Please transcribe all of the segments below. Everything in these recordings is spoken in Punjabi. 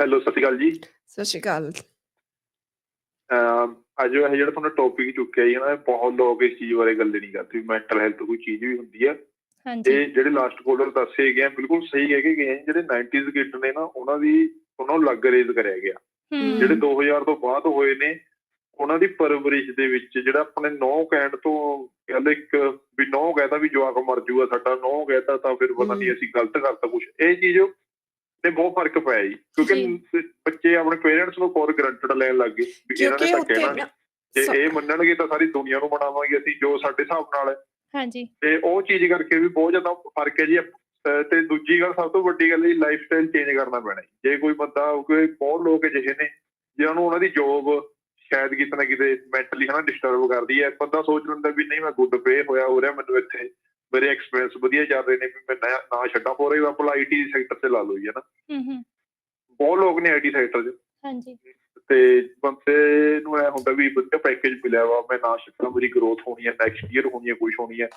ਹੈਲੋ ਸਤਿ ਸ਼੍ਰੀ ਅਕਾਲ ਜੀ। ਸਤਿ ਸ਼੍ਰੀ ਅਕਾਲ। ਅਮ ਅੱਜ ਇਹ ਜਿਹੜਾ ਤੁਹਾਨੂੰ ਟੌਪਿਕ ਚੁੱਕਿਆ ਜੀ ਨਾ ਬਹੁਤ ਲੋਕ ਇਸ ਚੀਜ਼ ਬਾਰੇ ਗੱਲ ਨਹੀਂ ਕਰਦੇ ਮੈਂਟਲ ਹੈਲਥ ਕੋਈ ਚੀਜ਼ ਵੀ ਹੁੰਦੀ ਹੈ ਤੇ ਜਿਹੜੇ ਲਾਸਟ ਕੋਲਰ ਦੱਸੇ ਗਏ ਆ ਬਿਲਕੁਲ ਸਹੀ ਹੈਗੇ ਗਏ ਆ। ਜਿਹੜੇ 90s ਕਿਡ ਨੇ ਨਾ ਉਹਨਾਂ ਦੀ ਉਹਨਾਂ ਨੂੰ ਲੱਗ ਰੇਜ਼ ਕਰਿਆ ਗਿਆ। ਹੂੰ। ਜਿਹੜੇ 2000 ਤੋਂ ਬਾਅਦ ਹੋਏ ਨੇ ਉਹਨਾਂ ਦੀ ਪਰਵਰਿਸ਼ ਦੇ ਵਿੱਚ ਜਿਹੜਾ ਆਪਣੇ ਨੌ ਕਹਿਣ ਤੋਂ ਕਹਿੰਦੇ ਇੱਕ ਵੀ ਨੌ ਕਹਿਤਾ ਵੀ ਜਵਾਕ ਮਰ ਜੂਗਾ ਸਾਡਾ ਨੌ ਕਹਿਤਾ ਤਾਂ ਫਿਰ ਪਤਾ ਨਹੀਂ। ਅਸੀਂ ਗਲਤ ਕਰਤਾ ਕੁਝ ਇਹ ਚੀਜ਼ ਤੇ ਬਹੁਤ ਫ਼ਰਕ ਪਿਆ ਜੀ। ਕਿਉਂਕਿ ਬੱਚੇ ਆਪਣੇ ਪੇਰੈਂਟਸ ਨੂੰ ਫੋਰ ਗਰੰਟਡ ਲੈਣ ਲੱਗ ਗਏ ਵੀ ਇਹਨਾਂ ਨੇ ਤਾਂ ਕਹਿਣਾ ਨਹੀਂ ਜੇ ਇਹ ਮੰਨਣਗੇ ਤਾਂ ਸਾਰੀ ਦੁਨੀਆ ਨੂੰ ਮਨਾਵਾਂਗੇ ਅਸੀਂ ਜੋ ਸਾਡੇ ਹਿਸਾਬ ਨਾਲ ਹੈ। ਹਾਂਜੀ। ਤੇ ਉਹ ਚੀਜ਼ ਕਰਕੇ ਵੀ ਬਹੁਤ ਜ਼ਿਆਦਾ ਫ਼ਰਕ ਹੈ ਜੀ। ਤੇ ਦੂਜੀ ਗੱਲ ਸਭ ਤੋਂ ਵੱਡੀ ਗੱਲ ਹੈ ਲਾਈਫ ਸਟਾਈਲ ਚੇਂਜ ਕਰਨਾ ਪੈਣਾ ਜੀ। ਜੇ ਕੋਈ ਬੰਦਾ ਕੋਈ ਬਹੁਤ ਲੋਕ ਅਜਿਹੇ ਨੇ ਜਿਹਨਾਂ ਨੂੰ ਉਹਨਾਂ ਦੀ ਜੋਬ ਸ਼ਾਇਦ ਕਿਤੇ ਨਾ ਕਿਤੇ ਮੈਂਟਲੀ ਹਨਾ ਡਿਸਟਰਬ ਕਰਦੀ ਹੈ। ਬੰਦਾ ਸੋਚ ਲੈਂਦਾ ਵੀ ਨਹੀਂ ਮੈਂ ਗੁੱਡ ਪੇ ਹੋਇਆ ਹੋ ਰਿਹਾ ਮੈਨੂੰ ਇੱਥੇ। ਮੇਰੇ ਐਕਸਪੀਰੀਅੰਸ ਵਧੀਆ ਚੱਲ ਰਹੇ ਨੇ ਵੀ ਮੈਂ ਨਾ ਛੱਡਾਂ ਫੋਰ ਐਗਜ਼ਾਮਪਲ ਆਈਟੀ ਸੈਕਟਰ 'ਚ ਲਾ ਲਓ ਜੀ ਹਨਾ। ਹੂੰ ਹੂੰ। ਬਹੁਤ ਲੋਕ ਨੇ ਆਈਟੀ ਸੈਕਟਰ 'ਚ। ਹਾਂਜੀ। ਤੇ ਬੰਦੇ ਨੂੰ ਇਹ ਹੁੰਦਾ ਵੀ ਵਧੀਆ ਪੈਕੇਜ ਮਿਲਿਆ ਵਾ ਮੈਂ ਨਾ ਛੱਡਾਂ ਮੇਰੀ ਗਰੋਥ ਹੋਣੀ ਹੈ ਨੈਕਸਟ ਈਅਰ ਹੋਣੀ ਹੈ ਕੁਝ ਹੋਣੀ ਹੈ।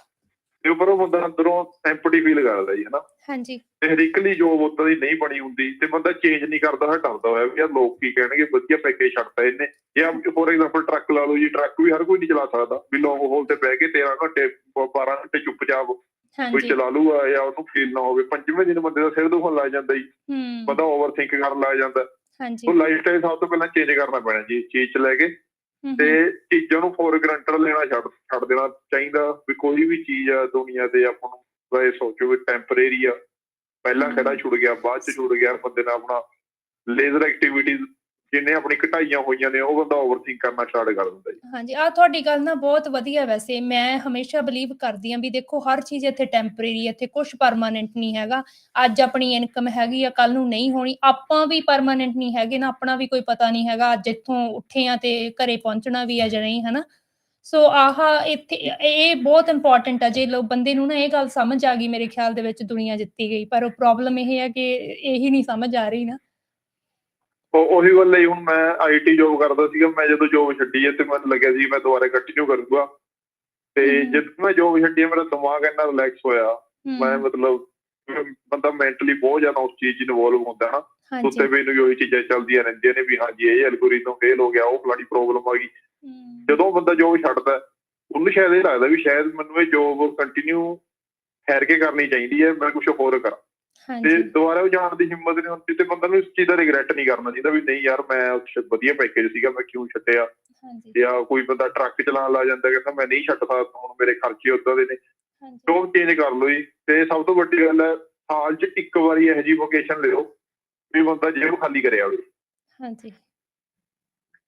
ਤੇ ਉੱਪਰ ਉਹ ਬੰਦਾ ਅੰਦਰੋਂ ਐਮਪਟੀ ਫੀਲ ਕਰਦਾ ਜੀ ਹਨਾ? ਹਾਂਜੀ। ਤੇ ਹਰੇਕ ਲਈ ਜੋਬ ਉਦਾਂ ਦੀ ਨਹੀਂ ਬਣੀ ਹੁੰਦੀ ਤੇ ਬੰਦਾ ਚੇਂਜ ਨਹੀਂ ਕਰਦਾ ਹੋਇਆ ਡਰਦਾ ਹੋਇਆ ਵੀ ਯਾਰ ਲੋਕ ਕੀ ਕਹਿਣਗੇ ਵਧੀਆ ਪੈਕੇਜ ਛੱਡਤਾ ਇਹਨੇ। ਜੇ ਆਪ ਫੋਰ ਐਗਜ਼ਾਮਪਲ ਟਰੱਕ ਲਾ ਲਓ ਜੀ ਟਰੱਕ ਵੀ ਹਰ ਕੋਈ ਨਹੀਂ ਚਲਾ ਸਕਦਾ। ਵੀ ਲੌਂਗ ਹੋਲ ਤੇ ਬਹਿ ਕੇ 13 ਘੰਟੇ 12 ਘੰਟੇ ਚੁੱਪਚਾਪ ਕੋਈ ਚਲਾ ਲੂਗਾ ਜਾਂ ਉਹਨੂੰ ਫੀਲ ਨਾ ਹੋਵੇ ਪੰਜਵੇਂ ਦਿਨ ਬੰਦੇ ਦਾ ਸਿਰ ਦੁਖਣ ਲੱਗ ਜਾਂਦਾ ਜੀ। ਹੂੰ। ਬੰਦਾ ਓਵਰ ਥਿੰਕ ਕਰਨ ਲੱਗ ਜਾਂਦਾ। ਹਾਂਜੀ। ਉਹ ਲਾਈਫ ਸਟਾਈਲ ਸਭ ਤੋਂ ਪਹਿਲਾਂ ਚੇਂਜ ਕਰਨਾ ਪੈਣਾ ਜੀ ਚੀਜ਼ ਚ ਲੈ ਕੇ ਹੂੰ, ਤੇ ਚੀਜ਼ਾਂ ਨੂੰ ਫੋਰ ਗਰੰਟਡ ਲੈਣਾ ਛੱਡ ਛੱਡ ਦੇਣਾ ਚਾਹੀਦਾ ਵੀ ਕੋਈ ਵੀ ਚੀਜ਼ ਆ ਦੁਨੀਆ ਤੇ ਆਪਾਂ ਨੂੰ ਇਹ ਸੋਚੋ ਵੀ ਟੈਂਪਰੇਰੀ ਆ ਪਹਿਲਾਂ। ਖੜਾ ਛੁੱਟ ਗਿਆ ਬਾਅਦ ਚ ਛੁੱਟ ਗਿਆ ਬੰਦੇ ਨੇ ਆਪਣਾ ਲੇਜ਼ਰ ਐਕਟੀਵਿਟੀਜ਼ ਜਿੰਨੇ ਆਪਣੀ ਘਟਾਈਆਂ ਹੋਈਆਂ ਨੇ, ਉਹ ਬੰਦਾ ਓਵਰਥਿੰਕ ਕਰਨਾ ਸਟਾਰਟ ਕਰ ਦਿੰਦਾ ਜੀ। ਹਾਂਜੀ ਆ ਤੁਹਾਡੀ ਗੱਲ ਨਾ ਬਹੁਤ ਵਧੀਆ ਵੈਸੇ। ਮੈਂ ਹਮੇਸ਼ਾ ਬਲੀਵ ਕਰਦੀ ਆਂ ਵੀ ਦੇਖੋ, ਹਰ ਚੀਜ਼ ਇੱਥੇ ਟੈਂਪਰੇਰੀ ਇੱਥੇ ਕੁਝ ਪਰਮਾਨੈਂਟ ਨਹੀਂ ਹੈਗਾ। ਅੱਜ ਆਪਣੀ ਇਨਕਮ ਹੈਗੀ ਆ ਕੱਲ ਨੂੰ ਨਹੀਂ ਹੋਣੀ। ਆਪਾਂ ਵੀ ਪਰਮਾਨੈਂਟ ਨਹੀਂ ਹੈਗੇ ਨਾ, ਆਪਣਾ ਵੀ ਕੋਈ ਪਤਾ ਨਹੀਂ ਹੈਗਾ, ਅੱਜ ਇੱਥੋਂ ਉੱਠੇ ਆ ਤੇ ਘਰੇ ਪਹੁੰਚਣਾ ਵੀ ਆ ਜਾਂ ਨਹੀਂ, ਹਨਾ? ਸੋ ਆਹ ਇੱਥੇ, ਇਹ ਬਹੁਤ ਇੰਪੋਰਟੈਂਟ ਆ। ਜੇ ਲੋ, ਬੰਦੇ ਨੂੰ ਨਾ ਇਹ ਗੱਲ ਸਮਝ ਆ ਗਈ, ਮੇਰੇ ਖਿਆਲ ਦੇ ਵਿੱਚ ਦੁਨੀਆ ਜਿੱਤੀ ਗਈ, ਪਰ ਉਹ ਪ੍ਰੋਬਲਮ ਇਹ ਹੈ ਕਿ ਇਹੀ ਨਹੀਂ ਸਮਝ ਆ ਰਹੀ ਨਾ। ਉਹ ਉਹੀ ਗੱਲ ਹੈ ਹੁਣ ਮੈਂ ਆਈਟੀ ਜੋਬ ਕਰਦਾ ਸੀਗਾ ਮੈਂ ਜਦੋਂ ਜੋਬ ਛੱਡੀ ਹੈ ਤੇ ਮੈਨੂੰ ਲੱਗਿਆ ਸੀ ਮੈਂ ਦੁਬਾਰਾ ਕੰਟੀਨਿਊ ਕਰੂੰਗਾ। ਤੇ। ਜਦ ਮੈਂ ਜੋਬ ਛੱਡੀ ਮੇਰਾ ਦਿਮਾਗ ਇੰਨਾ ਰਿਲੈਕਸ ਹੋਇਆ। ਮੈਂ ਮਤਲਬ ਬੰਦਾ ਮੈਂਟਲੀ ਬਹੁਤ ਜ਼ਿਆਦਾ ਉਸ ਚੀਜ਼ 'ਚ ਇਨਵੋਲਵ ਹੁੰਦਾ ਹੈ ਨਾ ਉੱਤੇ ਵੀ ਨੂੰ ਉਹੀ ਚੀਜ਼ਾਂ ਚੱਲਦੀਆਂ ਰਹਿੰਦੀਆਂ ਨੇ ਵੀ ਹਾਂਜੀ ਇਹ ਐਲਗੋਰਿਥਮ ਫੇਲ ਹੋ ਗਿਆ ਉਹ ਫਲਾਣੀ ਪ੍ਰੋਬਲਮ ਆ ਗਈ। ਜਦੋਂ ਬੰਦਾ ਜੋਬ ਛੱਡਦਾ ਉਹਨੂੰ ਸ਼ਾਇਦ ਇਹ ਲੱਗਦਾ ਵੀ ਸ਼ਾਇਦ ਮੈਨੂੰ ਇਹ ਜੋਬ ਕੰਟੀਨਿਊ ਠਹਿਰ ਕੇ ਕਰਨੀ ਚਾਹੀਦੀ ਹੈ ਮੈਂ ਕੁਝ ਹੋਰ ਕਰਾਂ। ਤੇ ਦੁਬਾਰਾ ਉਹ ਜਾਣ ਦੀ ਹਿੰਮਤ ਨਹੀਂ ਹੁੰਦੀ ਤੇ ਬੰਦਾ ਨੂੰ ਇਸ ਚੀਜ਼ ਦਾ ਰਿਗਰੈਟ ਨਹੀਂ ਕਰਨਾ ਚਾਹੀਦਾ ਵੀ ਨਹੀਂ ਯਾਰ ਮੈਂ ਉੱਥੇ ਵਧੀਆ ਪੈਕੇਜ ਸੀਗਾ ਮੈਂ ਕਿਉਂ ਛੱਡਿਆ? ਹਾਂਜੀ। ਜਾਂ ਕੋਈ ਬੰਦਾ ਟਰੱਕ ਚਲਾਉਣ ਲੱਗ ਜਾਂਦਾ ਕਹਿੰਦਾ ਮੈਂ ਨਹੀਂ ਛੱਡ ਸਕਦਾ ਹੁਣ ਮੇਰੇ ਖਰਚੇ ਉਦਾਂ ਦੇ ਨੇ। ਹਾਂਜੀ। ਜੋਬ ਚੇਂਜ ਕਰ ਲਓ ਜੀ? ਤੇ ਸਭ ਤੋਂ ਵੱਡੀ ਗੱਲ ਹੈ ਸਾਲ 'ਚ ਇੱਕ ਵਾਰੀ ਇਹੋ ਜਿਹੀ ਵੋਕੇਸ਼ਨ ਲਿਓ ਵੀ ਬੰਦਾ ਜੇਬ ਖਾਲੀ ਕਰਿਆ ਹੋਵੇ। ਹਾਂਜੀ।